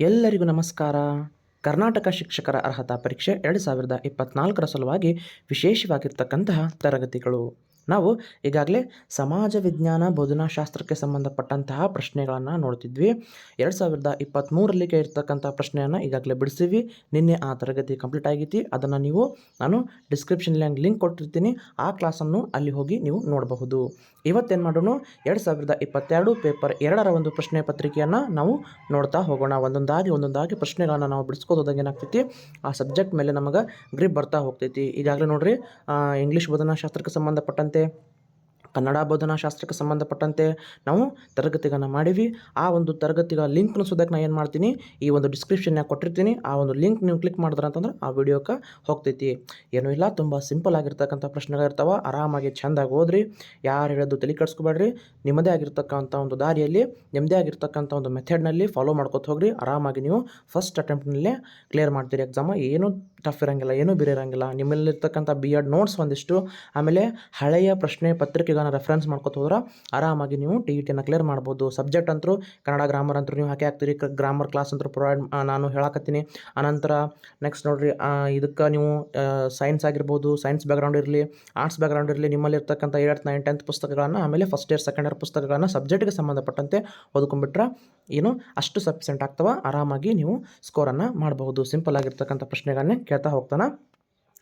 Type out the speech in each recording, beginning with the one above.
ಎಲ್ಲರಿಗೂ ನಮಸ್ಕಾರ. ಕರ್ನಾಟಕ ಶಿಕ್ಷಕರ ಅರ್ಹತಾ ಪರೀಕ್ಷೆ ಎರಡು ಸಾವಿರದ ಇಪ್ಪತ್ತ್ನಾಲ್ಕರ ಸಲುವಾಗಿ ವಿಶೇಷವಾಗಿರ್ತಕ್ಕಂತಹ ತರಗತಿಗಳು. ನಾವು ಈಗಾಗಲೇ ಸಮಾಜ ವಿಜ್ಞಾನ ಬೋಧನಾಶಾಸ್ತ್ರಕ್ಕೆ ಸಂಬಂಧಪಟ್ಟಂತಹ ಪ್ರಶ್ನೆಗಳನ್ನು ನೋಡ್ತಿದ್ವಿ. ಎರಡು ಸಾವಿರದ ಇಪ್ಪತ್ತ್ಮೂರರಲ್ಲಿ ಇರ್ತಕ್ಕಂಥ ಪ್ರಶ್ನೆಯನ್ನು ಈಗಾಗಲೇ ಬಿಡಿಸಿವಿ. ನಿನ್ನೆ ಆ ತರಗತಿ ಕಂಪ್ಲೀಟ್ ಆಗೈತಿ. ಅದನ್ನು ನೀವು, ನಾನು ಡಿಸ್ಕ್ರಿಪ್ಷನ್ಲಿ ಲಿಂಕ್ ಕೊಟ್ಟಿರ್ತೀನಿ. ಆ ಕ್ಲಾಸನ್ನು ಅಲ್ಲಿ ಹೋಗಿ ನೀವು ನೋಡಬಹುದು. ಇವತ್ತೇನು ಮಾಡೋಣ? ಎರಡು ಸಾವಿರದ ಇಪ್ಪತ್ತೆರಡು ಪೇಪರ್ ಎರಡರ ಒಂದು ಪ್ರಶ್ನೆ ಪತ್ರಿಕೆಯನ್ನು ನಾವು ನೋಡ್ತಾ ಹೋಗೋಣ. ಒಂದೊಂದಾಗಿ ಒಂದೊಂದಾಗಿ ಪ್ರಶ್ನೆಗಳನ್ನು ನಾವು ಬಿಡಿಸ್ಕೋದು ಹೋದಾಗ ಏನಾಗ್ತೈತಿ? ಆ ಸಬ್ಜೆಕ್ಟ್ ಮೇಲೆ ನಮಗೆ ಗ್ರಿಪ್ ಬರ್ತಾ ಹೋಗ್ತೈತಿ. ಈಗಾಗಲೇ ನೋಡ್ರಿ ಇಂಗ್ಲೀಷ್ ಇಂಗ್ಲೀಷ್ ಬೋಧನಾಶಾಸ್ತ್ರಕ್ಕೆ ಸಂಬಂಧಪಟ್ಟಂತೆ ಆಗಿದೆ? ಕನ್ನಡ ಬೋಧನಾಶಾಸ್ತ್ರಕ್ಕೆ ಸಂಬಂಧಪಟ್ಟಂತೆ ನಾವು ತರಗತಿಗಳನ್ನು ಮಾಡೀವಿ. ಆ ಒಂದು ತರಗತಿಗಳ ಲಿಂಕ್ನ ಸುದಕ್ಕೆ ನಾನು ಏನು ಮಾಡ್ತೀನಿ, ಈ ಒಂದು ಡಿಸ್ಕ್ರಿಪ್ಷನ್ನಾಗ ಕೊಟ್ಟಿರ್ತೀನಿ. ಆ ಒಂದು ಲಿಂಕ್ ನೀವು ಕ್ಲಿಕ್ ಮಾಡಿದ್ರೆ ಅಂತಂದ್ರೆ ಆ ವಿಡಿಯೋಕ್ಕೆ ಹೋಗ್ತೈತಿ. ಏನೂ ಇಲ್ಲ, ತುಂಬ ಸಿಂಪಲ್ ಆಗಿರ್ತಕ್ಕಂಥ ಪ್ರಶ್ನೆಗಳಿರ್ತಾವೆ ಆರಾಮಾಗಿ ಚೆಂದಾಗಿ ಓದ್ರಿ. ಯಾರು ಹೇಳೋದು ತಲೆ ಕೆಡಿಸ್ಕೊಬೇಡ್ರಿ. ನಿಮ್ಮದೇ ಆಗಿರ್ತಕ್ಕಂಥ ಒಂದು ದಾರಿಯಲ್ಲಿ ನಿಮ್ಮದೇ ಆಗಿರ್ತಕ್ಕಂಥ ಒಂದು ಮೆಥಡ್ನಲ್ಲಿ ಫಾಲೋ ಮಾಡ್ಕೊತ ಹೋಗ್ರಿ. ಆರಾಮಾಗಿ ನೀವು ಫಸ್ಟ್ ಅಟೆಂಪ್ಟ್ನಲ್ಲೇ ಕ್ಲಿಯರ್ ಮಾಡ್ತೀರಿ ಎಕ್ಸಾಮ ಏನೂ ಟಫ್ ಇರೋಂಗಿಲ್ಲ, ಏನೂ ಬೇರೆ ಇರೋಂಗಿಲ್ಲ ನಿಮ್ಮಲ್ಲಿರ್ತಕ್ಕಂಥ ಬಿ ಎಡ್ ನೋಟ್ಸ್ ಒಂದಿಷ್ಟು. ಆಮೇಲೆ ಹಳೆಯ ಪ್ರಶ್ನೆ ಪತ್ರಿಕೆಗಳನ್ನ ರೆಫರೆನ್ಸ್ ಮಾಡ್ಕೊತ ಹೋದ್ರೆ ಆರಾಮಾಗಿ ನೀವು ಟಿ ಇ ಟಿನ ಕ್ಲಿಯರ್ ಮಾಡ್ಬೋದು. ಸಬ್ಜೆಕ್ಟ್ ಅಂತರೂ, ಕನ್ನಡ ಗ್ರಾಮರ್ ಅಂತೂ ನೀವು ಹಾಕಿ ಹಾಕ್ತೀರಿ. ಗ್ರಾಮರ್ ಕ್ಲಾಸ್ ಅಂತೂ ಪ್ರೊವೈಡ್ ನಾನು ಹೇಳಕತ್ತೀನಿ. ಅನಂತರ ನೆಕ್ಸ್ಟ್ ನೋಡಿರಿ ಇದಕ್ಕೆ ನೀವು ಸೈನ್ಸ್ ಆಗಿರ್ಬೋದು ಸೈನ್ಸ್ ಬ್ಯಾಕ್ಗ್ರೌಂಡ್ ಇರಲಿ ಆರ್ಟ್ಸ್ ಬ್ಯಾಕ್ಗ್ರೌಂಡ್ ಇರಲಿ, ನಿಮ್ಮಲ್ಲಿ ಇರ್ತಕ್ಕಂಥ ಏಯ್ಟ್ ನೈನ್ ಟೆಂತ್ ಪುಸ್ತಕಗಳನ್ನು, ಆಮೇಲೆ ಫಸ್ಟ್ ಇಯರ್ ಸೆಕೆಂಡ್ ಇಯರ್ ಪುಸ್ತಕಗಳನ್ನು ಸಬ್ಜೆಕ್ಟ್ಗೆ ಸಂಬಂಧಪಟ್ಟಂತೆ ಓದ್ಕೊಂಡ್ಬಿಟ್ರೆ ಏನು ಅಷ್ಟು ಸಫಿಸೆಂಟ್ ಆಗ್ತವೆ. ಆರಾಮಾಗಿ ನೀವು ಸ್ಕೋರನ್ನು ಮಾಡಬಹುದು. ಸಿಂಪಲ್ ಆಗಿರ್ತಕ್ಕಂಥ ಪ್ರಶ್ನೆಗಳನ್ನೇ ಕೇಳ್ತಾ ಹೋಗ್ತಾನೆ.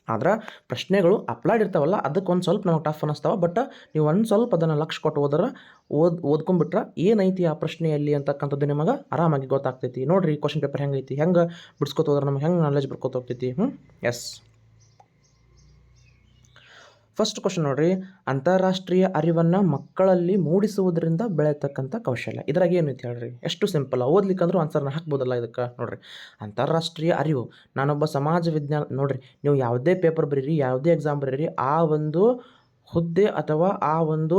ಆದ್ರೆ ಪ್ರಶ್ನೆಗಳು ಅಪ್ಲೈಡ್ ಇರ್ತಾವಲ್ಲ ಅದಕ್ಕೆ ಒಂದು ಸ್ವಲ್ಪ ನಮಗೆ ಟಫ್ ಅನ್ನಿಸ್ತಾವೆ ಬಟ್ ನೀವು ಒಂದು ಸ್ವಲ್ಪ ಅದನ್ನು ಲಕ್ಷ ಕೊಟ್ಟು ಹೋದ್ರೆ ಓದ್, ಓದ್ಕೊಂಡ್ಬಿಟ್ರೆ ಏನೈತಿ ಆ ಪ್ರಶ್ನೆಯಲ್ಲಿ ಅಂತಕ್ಕಂಥದ್ದು ನಿಮಗೆ ಆರಾಮಾಗಿ ಗೊತ್ತಾಗ್ತೈತಿ. ನೋಡಿರಿ ಕ್ವಶನ್ ಪೇಪರ್ ಹೆಂಗೈತಿ, ಹೆಂಗೆ ಬಿಡ್ಸ್ಕೊತ ಹೋದ್ರೆ ನಮ್ಗೆ, ಹೆಂಗೆ ನಾಲೆಜ್ ಬರ್ಕೋತ ಹೋಗ್ತೈತಿ. ಹ್ಞೂ ಎಸ್ ಫಸ್ಟ್ ಕ್ವಶನ್ ನೋಡ್ರಿ. ಅಂತಾರಾಷ್ಟ್ರೀಯ ಅರಿವನ್ನು ಮಕ್ಕಳಲ್ಲಿ ಮೂಡಿಸುವುದರಿಂದ ಬೆಳೆಯತಕ್ಕಂಥ ಕೌಶಲ್ಯ. ಇದ್ರಾಗ ಏನೈತಿ ಹೇಳ್ರಿ? ಎಷ್ಟು ಸಿಂಪಲ್ ಓದ್ಲಿಕ್ಕಂದ್ರೂ ಆನ್ಸರ್ನ ಹಾಕ್ಬೋದಲ್ಲ ಇದಕ್ಕೆ? ನೋಡ್ರಿ. ಅಂತಾರಾಷ್ಟ್ರೀಯ ಅರಿವು. ನಾನೊಬ್ಬ ಸಮಾಜ ವಿಜ್ಞಾನ, ನೋಡ್ರಿ, ನೀವು ಯಾವುದೇ ಪೇಪರ್ ಬರೀರಿ, ಯಾವುದೇ ಎಕ್ಸಾಮ್ ಬರೀರಿ, ಆ ಒಂದು ಹುದ್ದೆ ಅಥವಾ ಆ ಒಂದು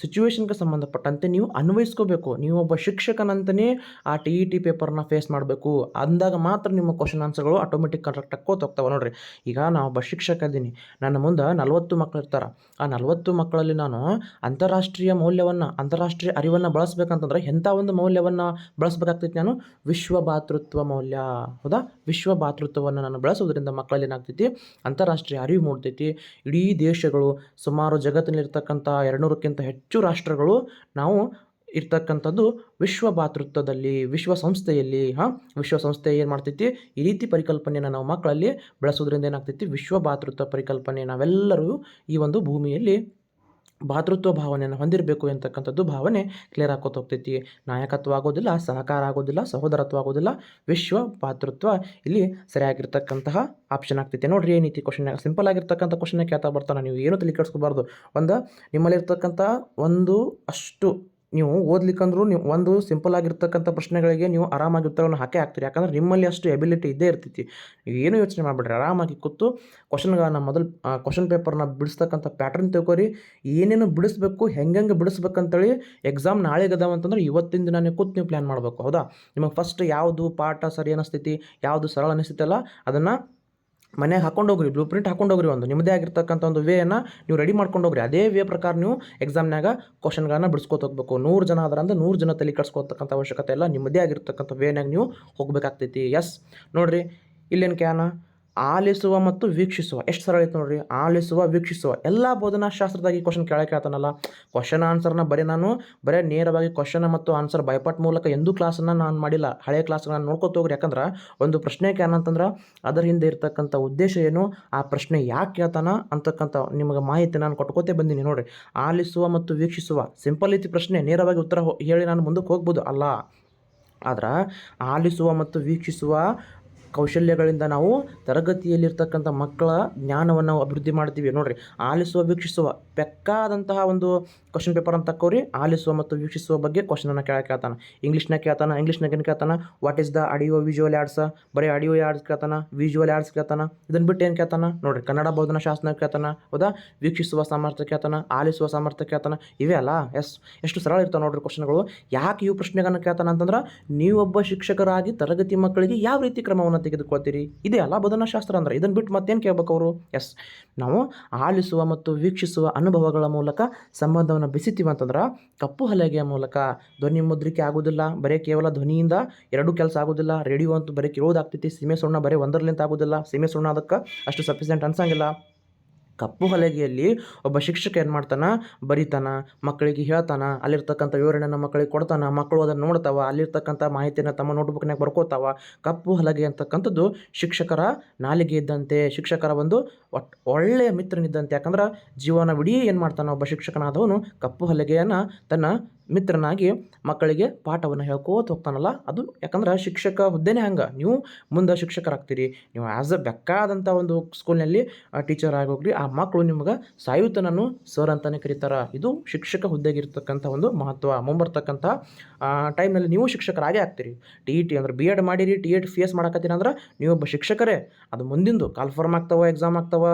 ಸಿಚುವೇಶನ್ಗೆ ಸಂಬಂಧಪಟ್ಟಂತೆ ನೀವು ಅನ್ವಯಿಸ್ಕೋಬೇಕು. ನೀವು ಒಬ್ಬ ಶಿಕ್ಷಕನಂತನೇ ಆ ಟಿ ಇ ಟಿ ಪೇಪರ್ನ ಫೇಸ್ ಮಾಡಬೇಕು. ಅಂದಾಗ ಮಾತ್ರ ನಿಮ್ಮ ಕ್ವಶನ್ ಆನ್ಸರ್ಗಳು ಆಟೋಮೆಟಿಕ್ ಕರೆಕ್ಟ್ ಆಗಿ ಹೋಗ್ತಾವೆ ನೋಡ್ರಿ. ಈಗ ನಾನು ಒಬ್ಬ ಶಿಕ್ಷಕ ಇದ್ದೀನಿ. ನನ್ನ ಮುಂದೆ ನಲವತ್ತು ಮಕ್ಕಳು ಇರ್ತಾರೆ. ಆ ನಲವತ್ತು ಮಕ್ಕಳಲ್ಲಿ ನಾನು ಅಂತಾರಾಷ್ಟ್ರೀಯ ಮೌಲ್ಯವನ್ನು, ಅಂತಾರಾಷ್ಟ್ರೀಯ ಅರಿವನ್ನು ಬಳಸ್ಬೇಕಂತಂದ್ರೆ ಎಂಥ ಒಂದು ಮೌಲ್ಯವನ್ನು ಬಳಸ್ಬೇಕಾಗ್ತೈತಿ ನಾನು? ವಿಶ್ವ ಭಾತೃತ್ವ ಮೌಲ್ಯ. ಹೌದಾ? ವಿಶ್ವ ಭಾತೃತ್ವವನ್ನು ನಾನು ಬಳಸೋದ್ರಿಂದ ಮಕ್ಕಳಲ್ಲಿ ಏನಾಗ್ತೈತಿ? ಅಂತಾರಾಷ್ಟ್ರೀಯ ಅರಿವು ಮೂಡ್ತೈತಿ. ಇಡೀ ದೇಶಗಳು ಸುಮಾರು ಜಗತ್ತಿನಲ್ಲಿರ್ತಕ್ಕಂಥ ಎರಡುನೂರಕ್ಕಿಂತ ಹೆಚ್ಚು ರಾಷ್ಟ್ರಗಳು ನಾವು ಇರ್ತಕ್ಕಂಥದ್ದು ವಿಶ್ವ ಭಾತೃತ್ವದಲ್ಲಿ ವಿಶ್ವಸಂಸ್ಥೆಯಲ್ಲಿ, ಹಾಂ, ವಿಶ್ವಸಂಸ್ಥೆ ಏನು ಮಾಡ್ತೈತಿ? ಈ ರೀತಿ ಪರಿಕಲ್ಪನೆಯನ್ನು ನಾವು ಮಕ್ಕಳಲ್ಲಿ ಬೆಳೆಸೋದ್ರಿಂದ ಏನಾಗ್ತೈತಿ? ವಿಶ್ವ ಭಾತೃತ್ವ ಪರಿಕಲ್ಪನೆ. ನಾವೆಲ್ಲರೂ ಈ ಒಂದು ಭೂಮಿಯಲ್ಲಿ ಭಾತೃತ್ವ ಭಾವನೆಯನ್ನು ಹೊಂದಿರಬೇಕು ಎಂತಕ್ಕಂಥದ್ದು ಭಾವನೆ ಕ್ಲಿಯರ್ ಆಕೋತ ಹೋಗ್ತೈತಿ. ನಾಯಕತ್ವ ಆಗೋದಿಲ್ಲ, ಸಹಕಾರ ಆಗೋದಿಲ್ಲ, ಸಹೋದರತ್ವ ಆಗೋದಿಲ್ಲ, ವಿಶ್ವ ಭಾತೃತ್ವ ಇಲ್ಲಿ ಸರಿಯಾಗಿರ್ತಕ್ಕಂತಹ ಆಪ್ಷನ್ ಆಗ್ತೈತಿ. ನೋಡ್ರಿ ಏನು ರೀತಿ ಕ್ವಶನ್ ಸಿಂಪಲ್ ಆಗಿರ್ತಕ್ಕಂಥ ಕ್ವಶನ್ ಕೇಳ್ತಾ ಬರ್ತಾನೆ, ನೀವು ಏನು ತಲೆ ಕೆಡಿಸ್ಕೋಬಾರ್ದು. ಒಂದು, ನಿಮ್ಮಲ್ಲಿರ್ತಕ್ಕಂಥ ಒಂದು ಅಷ್ಟು ನೀವು ಓದ್ಲಿಕ್ಕಂದ್ರೂ ನೀವು ಒಂದು ಸಿಂಪಲ್ ಆಗಿರ್ತಕ್ಕಂಥ ಪ್ರಶ್ನೆಗಳಿಗೆ ನೀವು ಆರಾಮಾಗಿ ಉತ್ತರವನ್ನು ಹಾಕೇ ಹಾಕ್ತೀರಿ ಯಾಕಂದ್ರೆ ನಿಮ್ಮಲ್ಲಿ ಅಷ್ಟು ಎಬಿಲಿಟಿ ಇದ್ದೇ ಇರ್ತೈತಿ. ಏನು ಯೋಚನೆ ಮಾಡಬೇಡ್ರಿ. ಆರಾಮಾಗಿ ಕೂತು ಕ್ವಶನ್ಗಳನ್ನ ಮೊದಲು ಕ್ವಶನ್ ಪೇಪರ್ನ ಬಿಡಿಸ್ತಕ್ಕಂಥ ಪ್ಯಾಟರ್ನ್ ತಿಳ್ಕೊರಿ. ಏನೇನು ಬಿಡಿಸ್ಬೇಕು ಹೆಂಗೆ ಬಿಡಿಸ್ಬೇಕಂತೇಳಿ ಎಕ್ಸಾಮ್ ನಾಳೆಗೆ ಅದಾವ ಅಂತಂದ್ರೆ ಇವತ್ತಿನ ದಿನನೇ ಕೂತು ನೀವು ಪ್ಲ್ಯಾನ್ ಮಾಡಬೇಕು. ಹೌದಾ? ನಿಮಗೆ ಫಸ್ಟ್ ಯಾವುದು ಪಾಠ ಸರಿ ಅನಿಸ್ತೈತಿ, ಯಾವುದು ಸರಳ ಅನಿಸ್ತೈತಲ್ಲ ಅದನ್ನು ಮನೆಗೆ ಹಾಕೊಂಡು ಹೋಗ್ರಿ ಬ್ಲೂ ಪ್ರಿಂಟ್ ಹಾಕೊಂಡು ಹೋಗ್ರಿ ಒಂದು. ನಿಮ್ಮದೇ ಆಗಿರ್ತಕ್ಕಂಥ ಒಂದು ವೇಯನ್ನು ನೀವು ರೆಡಿ ಮಾಡ್ಕೊಂಡು ಹೋಗ್ರಿ. ಅದೇ ವೇ ಪ್ರಕಾರ ನೀವು ಎಕ್ಸಾಮ್ನಾಗ ಕ್ವಶನ್ಗಳನ್ನ ಬಿಡಿಸ್ಕೊತ ಹೋಗ್ಬೇಕು. ನೂರು ಜನ ಆದ್ರೆ ಅಂದ್ರೆ ನೂರು ಜನ ತಲೆ ಕೆಡ್ಸ್ಕೊತಕ್ಕಂಥ ಅವಶ್ಯಕತೆ ಇಲ್ಲ. ನಿಮ್ಮದೇ ಆಗಿರ್ತಕ್ಕಂಥ ವೇನಾಗ ನೀವು ಹೋಗಬೇಕಾಗ್ತೈತಿ. ಎಸ್ ನೋಡ್ರಿ, ಇಲ್ಲೇನು ಕ್ಯಾನ ಆಲಿಸುವ ಮತ್ತು ವೀಕ್ಷಿಸುವ. ಎಷ್ಟು ಸರಳ ಐತೆ ನೋಡ್ರಿ. ಆಲಿಸುವ, ವೀಕ್ಷಿಸುವ. ಎಲ್ಲ ಬೋಧನಾಶಾಸ್ತ್ರದಾಗ ಕ್ವಶನ್ ಕೇಳಕ್ಕೆ ಹೇಳ್ತಾನಲ್ಲ ಕ್ವಶನ್ ಆನ್ಸರ್ನ ಬರೀ ನಾನು, ಬರೀ ನೇರವಾಗಿ ಕ್ವಶನ್ ಮತ್ತು ಆನ್ಸರ್ ಬೈಪಾಟ್ ಮೂಲಕ ಎಂದೂ ಕ್ಲಾಸನ್ನು ನಾನು ಮಾಡಿಲ್ಲ. ಹಳೆಯ ಕ್ಲಾಸ್ಗಳನ್ನ ನೋಡ್ಕೊತ ಹೋಗ್ರಿ. ಯಾಕಂದ್ರೆ ಒಂದು ಪ್ರಶ್ನೆ ಏನಂತಂದ್ರೆ ಅದರ ಹಿಂದೆ ಇರ್ತಕ್ಕಂಥ ಉದ್ದೇಶ ಏನು? ಆ ಪ್ರಶ್ನೆ ಯಾಕೆ ಕೇಳ್ತಾನ ಅಂತಕ್ಕಂಥ ನಿಮಗೆ ಮಾಹಿತಿ ನಾನು ಕೊಟ್ಕೋತೇ ಬಂದೀನಿ ನೋಡ್ರಿ. ಆಲಿಸುವ ಮತ್ತು ವೀಕ್ಷಿಸುವ. ಸಿಂಪಲ್ ಐತಿ ಪ್ರಶ್ನೆ. ನೇರವಾಗಿ ಉತ್ತರ ಹೇಳಿ ನಾನು ಮುಂದಕ್ಕೆ ಹೋಗ್ಬೋದು ಅಲ್ಲ. ಆದ್ರೆ ಆಲಿಸುವ ಮತ್ತು ವೀಕ್ಷಿಸುವ ಕೌಶಲ್ಯಗಳಿಂದ ನಾವು ತರಗತಿಯಲ್ಲಿರ್ತಕ್ಕಂಥ ಮಕ್ಕಳ ಜ್ಞಾನವನ್ನು ಅಭಿವೃದ್ಧಿ ಮಾಡ್ತೀವಿ. ನೋಡಿರಿ ಆಲಿಸುವ ವೀಕ್ಷಿಸುವ ಪೆಕ್ಕಾದಂತಹ ಒಂದು ಕ್ವಶನ್ ಪೇಪರ್ ಅಂತ ತಕ್ಕೋರಿ ಆಲಿಸುವ ಮತ್ತು ವೀಕ್ಷಿಸುವ ಬಗ್ಗೆ ಕ್ವಶನನ್ನು ಕೇಳಕ್ಕೆ ಕೇಳ್ತಾನೆ ಇಂಗ್ಲೀಷ್ನಾಗ ಕೇಳ್ತಾನೆ ಇಂಗ್ಲೀಷ್ನಾಗ ಏನು ಕೇಳ್ತಾನೆ? What is the audio visual aids ಬರೀ ಆಡಿಯೋ ಆ್ಯಡ್ಸ್ ಕೇಳ್ತಾನೆ ವಿಜುವಲ್ ಆ್ಯಡ್ಸ್ ಕೇಳ್ತಾನೆ. ಇದನ್ನು ಬಿಟ್ಟು ಏನು ಕೇಳ್ತಾನೆ? ನೋಡಿರಿ, ಕನ್ನಡ ಬೋಧನಾ ಶಾಸ್ತ್ರ ಕೇಳ್ತಾನೆ, ಹೌದಾ? ವೀಕ್ಷಿಸುವ ಸಾಮರ್ಥ್ಯ ಕೇಳ್ತಾನೆ, ಆಲಿಸುವ ಸಾಮರ್ಥ್ಯ ಕೇಳ್ತಾನೆ, ಇವೇ ಅಲ್ಲ? ಎಸ್ ಎಷ್ಟು ಸರಳ ಇರ್ತಾವೆ ನೋಡ್ರಿ ಕ್ವಶನ್ಗಳು ಯಾಕೆ ಇವು ಪ್ರಶ್ನೆಗಳನ್ನು ಕೇಳ್ತಾನೆ ಅಂತಂದ್ರೆ, ನೀವೊಬ್ಬ ಶಿಕ್ಷಕರಾಗಿ ತರಗತಿ ಮಕ್ಕಳಿಗೆ ಯಾವ ರೀತಿ ಕ್ರಮವನ್ನು ತೆಗೆದುಕೊಳ್ತೀರಿ? ಇದೇ ಅಲ್ಲ ಬೋಧನಾಶಾಸ್ತ್ರ ಅಂದ್ರೆ. ಇದನ್ನು ಬಿಟ್ಟು ಮತ್ತೇನು ಕೇಳ್ಬೇಕು ಅವರು? ಎಸ್ ನಾವು ಆಲಿಸುವ ಮತ್ತು ವೀಕ್ಷಿಸುವ ಅನುಭವಗಳ ಮೂಲಕ ಸಂಬಂಧವನ್ನು ಜೀವನ ಬೆಸಿತೀವಿ ಅಂತಂದ್ರೆ ಕಪ್ಪು ಹಲಗೆಯ ಮೂಲಕ ಧ್ವನಿ ಮುದ್ರಿಕೆ ಆಗೋದಿಲ್ಲ ಬರೀ ಕೇವಲ ಧ್ವನಿಯಿಂದ ಎರಡೂ ಕೆಲಸ ಆಗೋದಿಲ್ಲ ರೇಡಿಯೋ ಅಂತೂ ಬರೀ ಕೇಳೋದಾಗ್ತೈತಿ ಸೀಮೆ ಸುಣ್ಣ ಬರೀ ಒಂದರಲಿಂತ ಆಗೋದಿಲ್ಲ ಸೀಮೆ ಸುಣ್ಣ ಅದಕ್ಕೆ ಅಷ್ಟು ಸಫಿಸೆಂಟ್ ಅನ್ಸಂಗಿಲ್ಲ. ಕಪ್ಪು ಹಲಗೆಯಲ್ಲಿ ಒಬ್ಬ ಶಿಕ್ಷಕ ಏನು ಮಾಡ್ತಾನ? ಬರಿತಾನ, ಮಕ್ಕಳಿಗೆ ಹೇಳ್ತಾನ, ಅಲ್ಲಿರ್ತಕ್ಕಂಥ ವಿವರಣೆಯನ್ನು ಮಕ್ಕಳಿಗೆ ಕೊಡ್ತಾನೆ, ಮಕ್ಕಳು ಅದನ್ನು ನೋಡ್ತಾವ, ಅಲ್ಲಿರ್ತಕ್ಕಂಥ ಮಾಹಿತಿನ ತಮ್ಮ ನೋಟ್ಬುಕ್ನಾಗ ಬರ್ಕೋತಾವ. ಕಪ್ಪು ಹಲಗೆ ಅಂತಕ್ಕಂಥದ್ದು ಶಿಕ್ಷಕರ ನಾಲಿಗೆ ಇದ್ದಂತೆ, ಶಿಕ್ಷಕರ ಒಂದು ಒಟ್, ಒಳ್ಳೆಯ ಮಿತ್ರನಿದ್ದಂತೆ. ಯಾಕಂದ್ರೆ ಜೀವನವಿಡೀ ಏನು ಮಾಡ್ತಾನೆ? ಒಬ್ಬ ಶಿಕ್ಷಕನಾದವನು ಕಪ್ಪು ಹಲಗೆಯನ್ನು ತನ್ನ ಮಿತ್ರನಾಗಿ ಮಕ್ಕಳಿಗೆ ಪಾಠವನ್ನು ಹೇಳ್ಕೋತ ಹೋಗ್ತಾನಲ್ಲ, ಅದು ಯಾಕಂದ್ರೆ ಶಿಕ್ಷಕ ಹುದ್ದೆನೇ ಹಂಗೆ. ನೀವು ಮುಂದೆ ಶಿಕ್ಷಕರಾಗ್ತೀರಿ. ನೀವು ಆ್ಯಸ್ ಅ ಬೆಕ್ಕಾದಂಥ ಒಂದು ಸ್ಕೂಲ್ನಲ್ಲಿ ಟೀಚರ್ ಆಗಿ ಹೋಗ್ರಿ ಆ ಮಕ್ಕಳು ನಿಮ್ಗೆ ಸಾಯುತನನ್ನು ಸರ್ ಅಂತಲೇ ಕರೀತಾರೆ. ಇದು ಶಿಕ್ಷಕ ಹುದ್ದೆಗಿರ್ತಕ್ಕಂಥ ಒಂದು ಮಹತ್ವ. ಮುಂಬರ್ತಕ್ಕಂಥ ಟೈಮ್ನಲ್ಲಿ ನೀವು ಶಿಕ್ಷಕರಾಗೇ ಆಗ್ತೀರಿ. ಟಿ ಇ ಟಿ ಅಂದ್ರೆ ಬಿ ಎಡ್ ಮಾಡಿರಿ ಟಿ ಎಡ್ ಫೇಸ್ ಮಾಡಕತ್ತೀರಿ ಅಂದ್ರೆ ನೀವು ಒಬ್ಬ ಶಿಕ್ಷಕರೇ. ಅದು ಮುಂದಿಂದು ಕಾಲ್ಫಾರ್ಮ್ ಆಗ್ತಾವ ಎಕ್ಸಾಮ್ ಆಗ್ತಾವ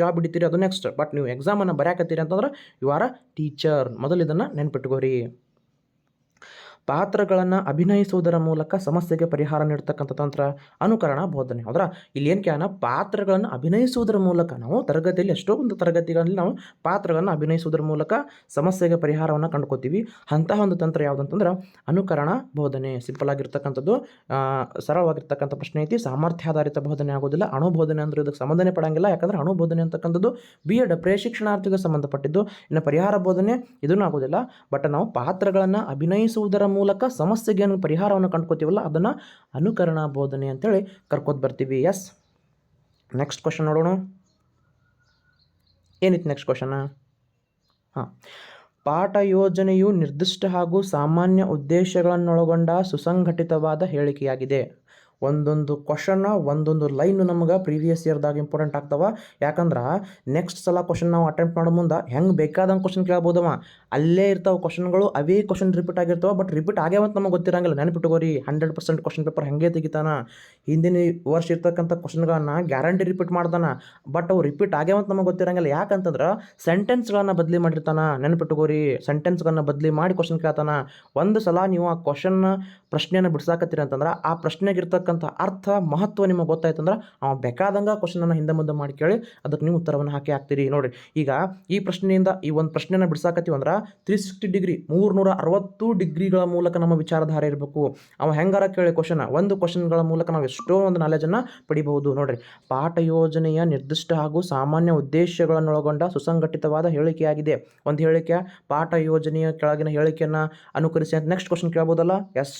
ಜಾಬ್ ಹಿಡಿತೀರಿ ಅದು ನೆಕ್ಸ್ಟ್ ಬಟ್ ನೀವು ಎಕ್ಸಾಮನ್ನು ಬರೆಯಕತ್ತೀರಿ ಅಂತಂದ್ರೆ ಯು ಆರ್ ಅ ಟೀಚರ್ ಮೊದಲು ಇದನ್ನು ನೆನ್ಪಿಟ್ಕೋರಿ. ಪಾತ್ರಗಳನ್ನು ಅಭಿನಯಿಸುವುದರ ಮೂಲಕ ಸಮಸ್ಯೆಗೆ ಪರಿಹಾರ ನೀಡ್ತಕ್ಕಂಥ ತಂತ್ರ, ಅನುಕರಣ, ಬೋಧನೆ. ಹೌದ್ರಾ? ಇಲ್ಲಿ ಏನು ಕ್ಯಾನ ಪಾತ್ರಗಳನ್ನು ಅಭಿನಯಿಸುವುದರ ಮೂಲಕ, ನಾವು ತರಗತಿಯಲ್ಲಿ ಎಷ್ಟೋ ಒಂದು ತರಗತಿಗಳಲ್ಲಿ ನಾವು ಪಾತ್ರಗಳನ್ನು ಅಭಿನಯಿಸುವುದರ ಮೂಲಕ ಸಮಸ್ಯೆಗೆ ಪರಿಹಾರವನ್ನು ಕಂಡುಕೋತೀವಿ. ಅಂತಹ ಒಂದು ತಂತ್ರ ಯಾವುದಂತಂದ್ರೆ, ಅನುಕರಣ, ಬೋಧನೆ. ಸಿಂಪಲ್ ಆಗಿರ್ತಕ್ಕಂಥದ್ದು ಸರಳವಾಗಿರ್ತಕ್ಕಂಥ ಪ್ರಶ್ನೆ ಐತಿ. ಸಾಮರ್ಥ್ಯಾಧಾರಿತ ಬೋಧನೆ ಆಗೋದಿಲ್ಲ. ಅಣುಬೋಧನೆ ಅಂದ್ರೆ ಇದಕ್ಕೆ ಸಂಬಂಧನೆ ಪಡಂಗಿಲ್ಲ. ಯಾಕಂದ್ರೆ ಅಣುಬೋಧನೆ ಅಂತಕ್ಕಂಥದ್ದು ಬಿ ಎಡ್ ಪ್ರಶಿಕ್ಷಣಾರ್ಥಿಗೆ ಸಂಬಂಧಪಟ್ಟಿದ್ದು. ಇನ್ನು ಪರಿಹಾರ ಬೋಧನೆ ಇದನ್ನು ಆಗೋದಿಲ್ಲ ಬಟ್ ನಾವು ಪಾತ್ರಗಳನ್ನು ಅಭಿನಯಿಸುವುದರ ಮೂಲಕ ಸಮಸ್ಯೆಗೆ ಏನು ಪರಿಹಾರವನ್ನು ಕಂಡ್ಕೋತೀವಲ್ಲ ಅದನ್ನು ಅನುಕರಣ ಬೋಧನೆ ಅಂತೇಳಿ ಕರ್ಕೋತ ಬರ್ತೀವಿ. ಎಸ್ ನೆಕ್ಸ್ಟ್ ಕ್ವಶನ್ ನೋಡೋಣ. ಏನಿತ್ತು ನೆಕ್ಸ್ಟ್ ಕ್ವಶನ ಹಾಂ. ಪಾಠ ಯೋಜನೆಯು ನಿರ್ದಿಷ್ಟ ಹಾಗೂ ಸಾಮಾನ್ಯ ಉದ್ದೇಶಗಳನ್ನೊಳಗೊಂಡ ಸುಸಂಘಟಿತವಾದ ಹೇಳಿಕೆಯಾಗಿದೆ. ಒಂದೊಂದು ಕ್ವಶನ್ನ ಒಂದೊಂದು ಲೈನು ನಮ್ಗೆ ಪ್ರೀವಿಯಸ್ ಇಯರ್ದಾಗ ಇಂಪಾರ್ಟೆಂಟ್ ಆಗ್ತವೆ. ಯಾಕಂದ್ರೆ ನೆಕ್ಸ್ಟ್ ಸಲ ಕ್ವಶನ್ ನಾವು ಅಟೆಂಪ್ಟ್ ಮಾಡೋ ಮುಂದೆ ಹೆಂಗೆ ಬೇಕಾದಂಗೆ ಕ್ವಶನ್ ಕೇಳ್ಬೋದವ ಅಲ್ಲೇ ಇರ್ತಾವ ಕ್ವಶನ್ಗಳು ಅವೇ ಕ್ವಶನ್ ರಿಪೀಟ್ ಆಗಿರ್ತಾವೆ ಬಟ್ ರಿಪೀಟ್ ಆಗ್ಯಾವಂತ ನಮಗೆ ಗೊತ್ತಿರಂಗಿಲ್ಲ. ನೆನಪಿಟ್ಕೋರಿ ಹಂಡ್ರೆಡ್ ಪರ್ಸೆಂಟ್ ಕ್ವಶನ್ ಪೇಪರ್ ಹಾಗೆ ತೆಗಿತಾನ. ಹಿಂದಿನ ವರ್ಷ ಇರ್ತಕ್ಕಂಥ ಕ್ವಶನ್ಗಳನ್ನ ಗ್ಯಾರಂಟಿ ರಿಪೀಟ್ ಮಾಡ್ತಾನ. ಬಟ್ ಅವು ರಿಪೀಟ್ ಆಗ್ಯಾವಂತ ನಮಗೆ ಗೊತ್ತಿರಂಗಿಲ್ಲ. ಯಾಕಂತಂದ್ರೆ ಸೆಂಟೆನ್ಸ್ಗಳನ್ನ ಬದಲಿ ಮಾಡಿರ್ತಾನ. ನೆನಪಿಟ್ಕೋರಿ ಸೆಂಟೆನ್ಸ್ಗಳನ್ನ ಬದಲಿ ಮಾಡಿ ಕ್ವಶನ್ ಕೇಳ್ತಾನ. ಒಂದು ಸಲ ನೀವು ಆ ಕ್ವಶನ್ನ ಪ್ರಶ್ನೆಯನ್ನು ಬಿಡ್ಸಾಕತ್ತೀರಿ ಅಂತಂದ್ರೆ, ಆ ಪ್ರಶ್ನೆಗೆ ಇರ್ತಕ್ಕಂಥ ಅರ್ಥ, ಮಹತ್ವ ನಿಮಗೆ ಗೊತ್ತಾಯ್ತಂದ್ರೆ ಅವ ಬೇಕಾದಂಗೆ ಕ್ವಶನನ್ನು ಹಿಂದೆ ಮುಂದೆ ಮಾಡಿ ಕೇಳಿ ಅದಕ್ಕೆ ನೀವು ಉತ್ತರವನ್ನು ಹಾಕಿ ಹಾಕ್ತೀರಿ. ನೋಡಿರಿ, ಈಗ ಈ ಪ್ರಶ್ನೆಯಿಂದ ಈ ಒಂದು ಪ್ರಶ್ನೆಯನ್ನು ಬಿಡ್ಸಾಕತ್ತೀವಿ ಅಂದ್ರೆ ತ್ರೀ ಸಿಕ್ಸ್ಟಿ ಡಿಗ್ರಿ ಮೂರ್ನೂರ ಅರವತ್ತು ಡಿಗ್ರಿಗಳ ಮೂಲಕ ನಮ್ಮ ವಿಚಾರಧಾರೆ ಇರಬೇಕು. ಅವ ಹೆಂಗಾರ ಕೇಳಿ ಕ್ವಶನ ಒಂದು ಕ್ವಶನ್ಗಳ ಮೂಲಕ ನಾವು ಎಷ್ಟೋ ಒಂದು ನಾಲೆಜನ್ನು ಪಡಿಬಹುದು. ನೋಡ್ರಿ, ಪಾಠ ಯೋಜನೆಯ ನಿರ್ದಿಷ್ಟ ಹಾಗೂ ಸಾಮಾನ್ಯ ಉದ್ದೇಶಗಳನ್ನೊಳಗೊಂಡ ಸುಸಂಘಟಿತವಾದ ಹೇಳಿಕೆಯಾಗಿದೆ. ಒಂದು ಹೇಳಿಕೆ, ಪಾಠ ಯೋಜನೆಯ ಕೆಳಗಿನ ಹೇಳಿಕೆಯನ್ನು ಅನುಕರಿಸಿ ಅಂತ ನೆಕ್ಸ್ಟ್ ಕ್ವಶನ್ ಕೇಳ್ಬೋದಲ್ಲ? ಎಸ್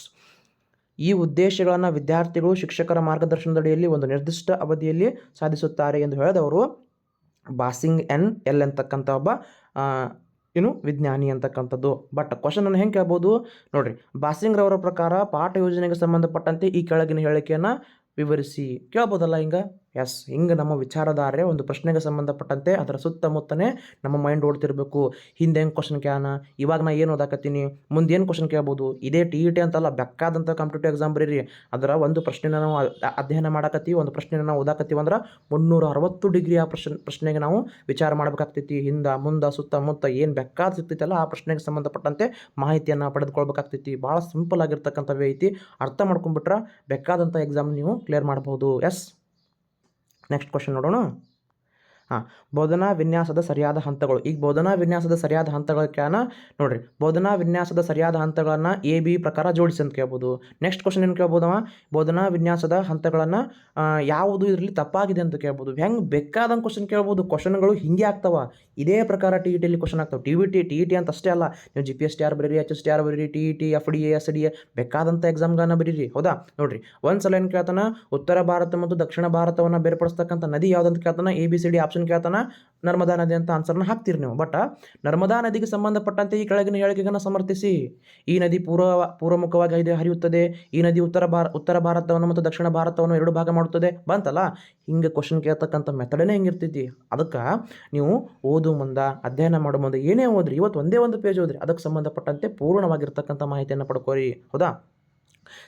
ಈ ಉದ್ದೇಶಗಳನ್ನು ವಿದ್ಯಾರ್ಥಿಗಳು ಶಿಕ್ಷಕರ ಮಾರ್ಗದರ್ಶನದಡಿಯಲ್ಲಿ ಒಂದು ನಿರ್ದಿಷ್ಟ ಅವಧಿಯಲ್ಲಿ ಸಾಧಿಸುತ್ತಾರೆ ಎಂದು ಹೇಳಿದವರು ಬಾಸಿಂಗ್ ಎನ್ ಎಲ್ ಅಂತಕ್ಕಂಥ ಒಬ್ಬ ಏನು ವಿಜ್ಞಾನಿ ಅಂತಕ್ಕಂಥದ್ದು. ಬಟ್ ಕ್ವಶನನ್ನು ಹೆಂಗೆ ಕೇಳ್ಬೋದು? ನೋಡ್ರಿ, ಬಾಸಿಂಗ್ರವರ ಪ್ರಕಾರ ಪಾಠ ಯೋಜನೆಗೆ ಸಂಬಂಧಪಟ್ಟಂತೆ ಈ ಕೆಳಗಿನ ಹೇಳಿಕೆಯನ್ನು ವಿವರಿಸಿ. ಕೇಳ್ಬೋದಲ್ಲ ಹಿಂಗೆ? ಎಸ್ ಹಿಂಗೆ ನಮ್ಮ ವಿಚಾರಧಾರೆ ಒಂದು ಪ್ರಶ್ನೆಗೆ ಸಂಬಂಧಪಟ್ಟಂತೆ ಅದರ ಸುತ್ತಮುತ್ತನೇ ನಮ್ಮ ಮೈಂಡ್ ಓಡ್ತಿರ್ಬೇಕು. ಹಿಂದೆ ಹೆಂಗೆ ಕ್ವಶನ್ ಕೇಳೋಣ? ಇವಾಗ ನಾ ಏನು ಓದಾಕತ್ತೀನಿ? ಮುಂದೆ ಏನು ಕ್ವಶನ್ ಕೇಳ್ಬೋದು? ಇದೇ ಟಿ ಇ ಟಿ ಅಂತಲ್ಲ ಬೆಕ್ಕಾದಂಥ ಕಾಂಪಿಟೇಟಿವ್ ಎಕ್ಸಾಮ್ ಬರೀರಿ. ಅದರ ಒಂದು ಪ್ರಶ್ನೆನ ನಾವು ಅಧ್ಯಯನ ಮಾಡಕತ್ತೀವಿ ಒಂದು ಪ್ರಶ್ನೆನ ನಾವು ಓದಾಕತ್ತೀವಿ ಅಂದ್ರೆ ಮುನ್ನೂರ ಅರವತ್ತು ಡಿಗ್ರಿ ಆ ಪ್ರಶ್ನೆ, ಪ್ರಶ್ನೆಗೆ ನಾವು ವಿಚಾರ ಮಾಡಬೇಕಾಗ್ತೈತಿ. ಹಿಂದೆ, ಮುಂದೆ, ಸುತ್ತಮುತ್ತ ಏನು ಬೆಕ್ಕಾದ ಸಿಗ್ತೈತಲ್ಲ, ಆ ಪ್ರಶ್ನೆಗೆ ಸಂಬಂಧಪಟ್ಟಂತೆ ಮಾಹಿತಿಯನ್ನು ಪಡೆದುಕೊಳ್ಬೇಕಾಗ್ತೈತಿ. ಭಾಳ ಸಿಂಪಲ್ ಆಗಿರ್ತಕ್ಕಂಥವೇ ಐತಿ. ಅರ್ಥ ಮಾಡ್ಕೊಂಡ್ಬಿಟ್ರೆ ಬೇಕಾದಂಥ ಎಕ್ಸಾಮ್ ನೀವು ಕ್ಲಿಯರ್ ಮಾಡ್ಬೋದು. ಎಸ್ ನೆಕ್ಸ್ಟ್ ಕ್ವಶನ್ ನೋಡೋಣ. ಹಾಂ, ಬೋಧನಾ ವಿನ್ಯಾಸದ ಸರಿಯಾದ ಹಂತಗಳು. ಈಗ ಬೋಧನಾ ವಿನ್ಯಾಸದ ಸರಿಯಾದ ಹಂತಗಳನ್ನ ನೋಡ್ರಿ, ಬೋಧನಾ ವಿನ್ಯಾಸದ ಸರಿಯಾದ ಹಂತಗಳನ್ನು ಎ, ಬಿ ಪ್ರಕಾರ ಜೋಡಿಸಿ ಅಂತ ಕೇಳ್ಬೋದು. ನೆಕ್ಸ್ಟ್ ಕ್ವಶನ್ ಏನು ಕೇಳ್ಬೋದವ? ಬೋಧನಾ ವಿನ್ಯಾಸದ ಹಂತಗಳನ್ನು ಯಾವುದು ಇದರಲ್ಲಿ ತಪ್ಪಾಗಿದೆ ಅಂತ ಕೇಳ್ಬೋದು. ಹೆಂಗೆ ಬೇಕಾದಂಗೆ ಕ್ವಶನ್ ಕೇಳ್ಬೋದು? ಕ್ವಶನ್ಗಳು ಹಿಂಗೆ ಆಗ್ತಾವ. ಇದೇ ಪ್ರಕಾರ ಟಿ ಇ ಟಿಲಿ ಕ್ವಶನ್ ಆಗ್ತವೆ. T V T T E T ಅಂತ ಅಷ್ಟೇ ಅಲ್ಲ. ನೀವು G P S T R ಬರೀರಿ ಎಚ್ ಎಸ್ ಟಿ ಆರ್ ಬರೀರಿ T E T F D A S D A ಬೇಕಾದಂಥ ಎಕ್ಸಾಮ್ಗಳನ್ನ ಬರೀರಿ. ಹೌದಾ? ನೋಡಿರಿ ಒಂದು ಸಲ ಏನು ಕೇಳ್ತಾನ? ಉತ್ತರ ಭಾರತ ಮತ್ತು ದಕ್ಷಿಣ ಭಾರತವನ್ನು ಬೇರ್ಪಡಿಸ್ತಕ್ಕಂಥ ನದಿ ಯಾವುದಂತ ಕೇಳ್ತಾನೆ? A B C D option ಕೇಳ್ತಾನ, ನರ್ಮದಾ ನದಿ ಅಂತ ಆನ್ಸರ್ನ ಹಾಕ್ತೀರಿ ನೀವು. ಬಟ್ ನರ್ಮದಾ ನದಿಗೆ ಸಂಬಂಧಪಟ್ಟಂತೆ ಈ ಕೆಳಗಿನ ಹೇಳಿಕೆಗಳನ್ನು ಸಮರ್ಥಿಸಿ. ಈ ನದಿ ಪೂರ್ವ, ಪೂರ್ವಮುಖವಾಗಿ ಇದೆ, ಹರಿಯುತ್ತದೆ. ಈ ನದಿ ಉತ್ತರ ಭಾರ, ಉತ್ತರ ಭಾರತವನ್ನು ಮತ್ತು ದಕ್ಷಿಣ ಭಾರತವನ್ನು ಎರಡು ಭಾಗ ಮಾಡುತ್ತದೆ. ಬಂತಲ್ಲ? ಹಿಂಗೆ ಕ್ವಶನ್ ಕೇಳ್ತಕ್ಕಂಥ ಮೆಥಡನೇ ಹಿಂಗಿರ್ತೈತಿ. ಅದಕ್ಕೆ ನೀವು ಓದು ಮುಂದೆ, ಅಧ್ಯಯನ ಮಾಡೋ ಮುಂದೆ, ಏನೇ ಓದ್ರಿ, ಇವತ್ತು ಒಂದೇ ಒಂದು ಪೇಜ್ ಓದ್ರಿ. ಅದಕ್ಕೆ ಸಂಬಂಧಪಟ್ಟಂತೆ ಪೂರ್ಣವಾಗಿರ್ತಕ್ಕಂಥ ಮಾಹಿತಿಯನ್ನು ಪಡ್ಕೋರಿ. ಹೌದಾ?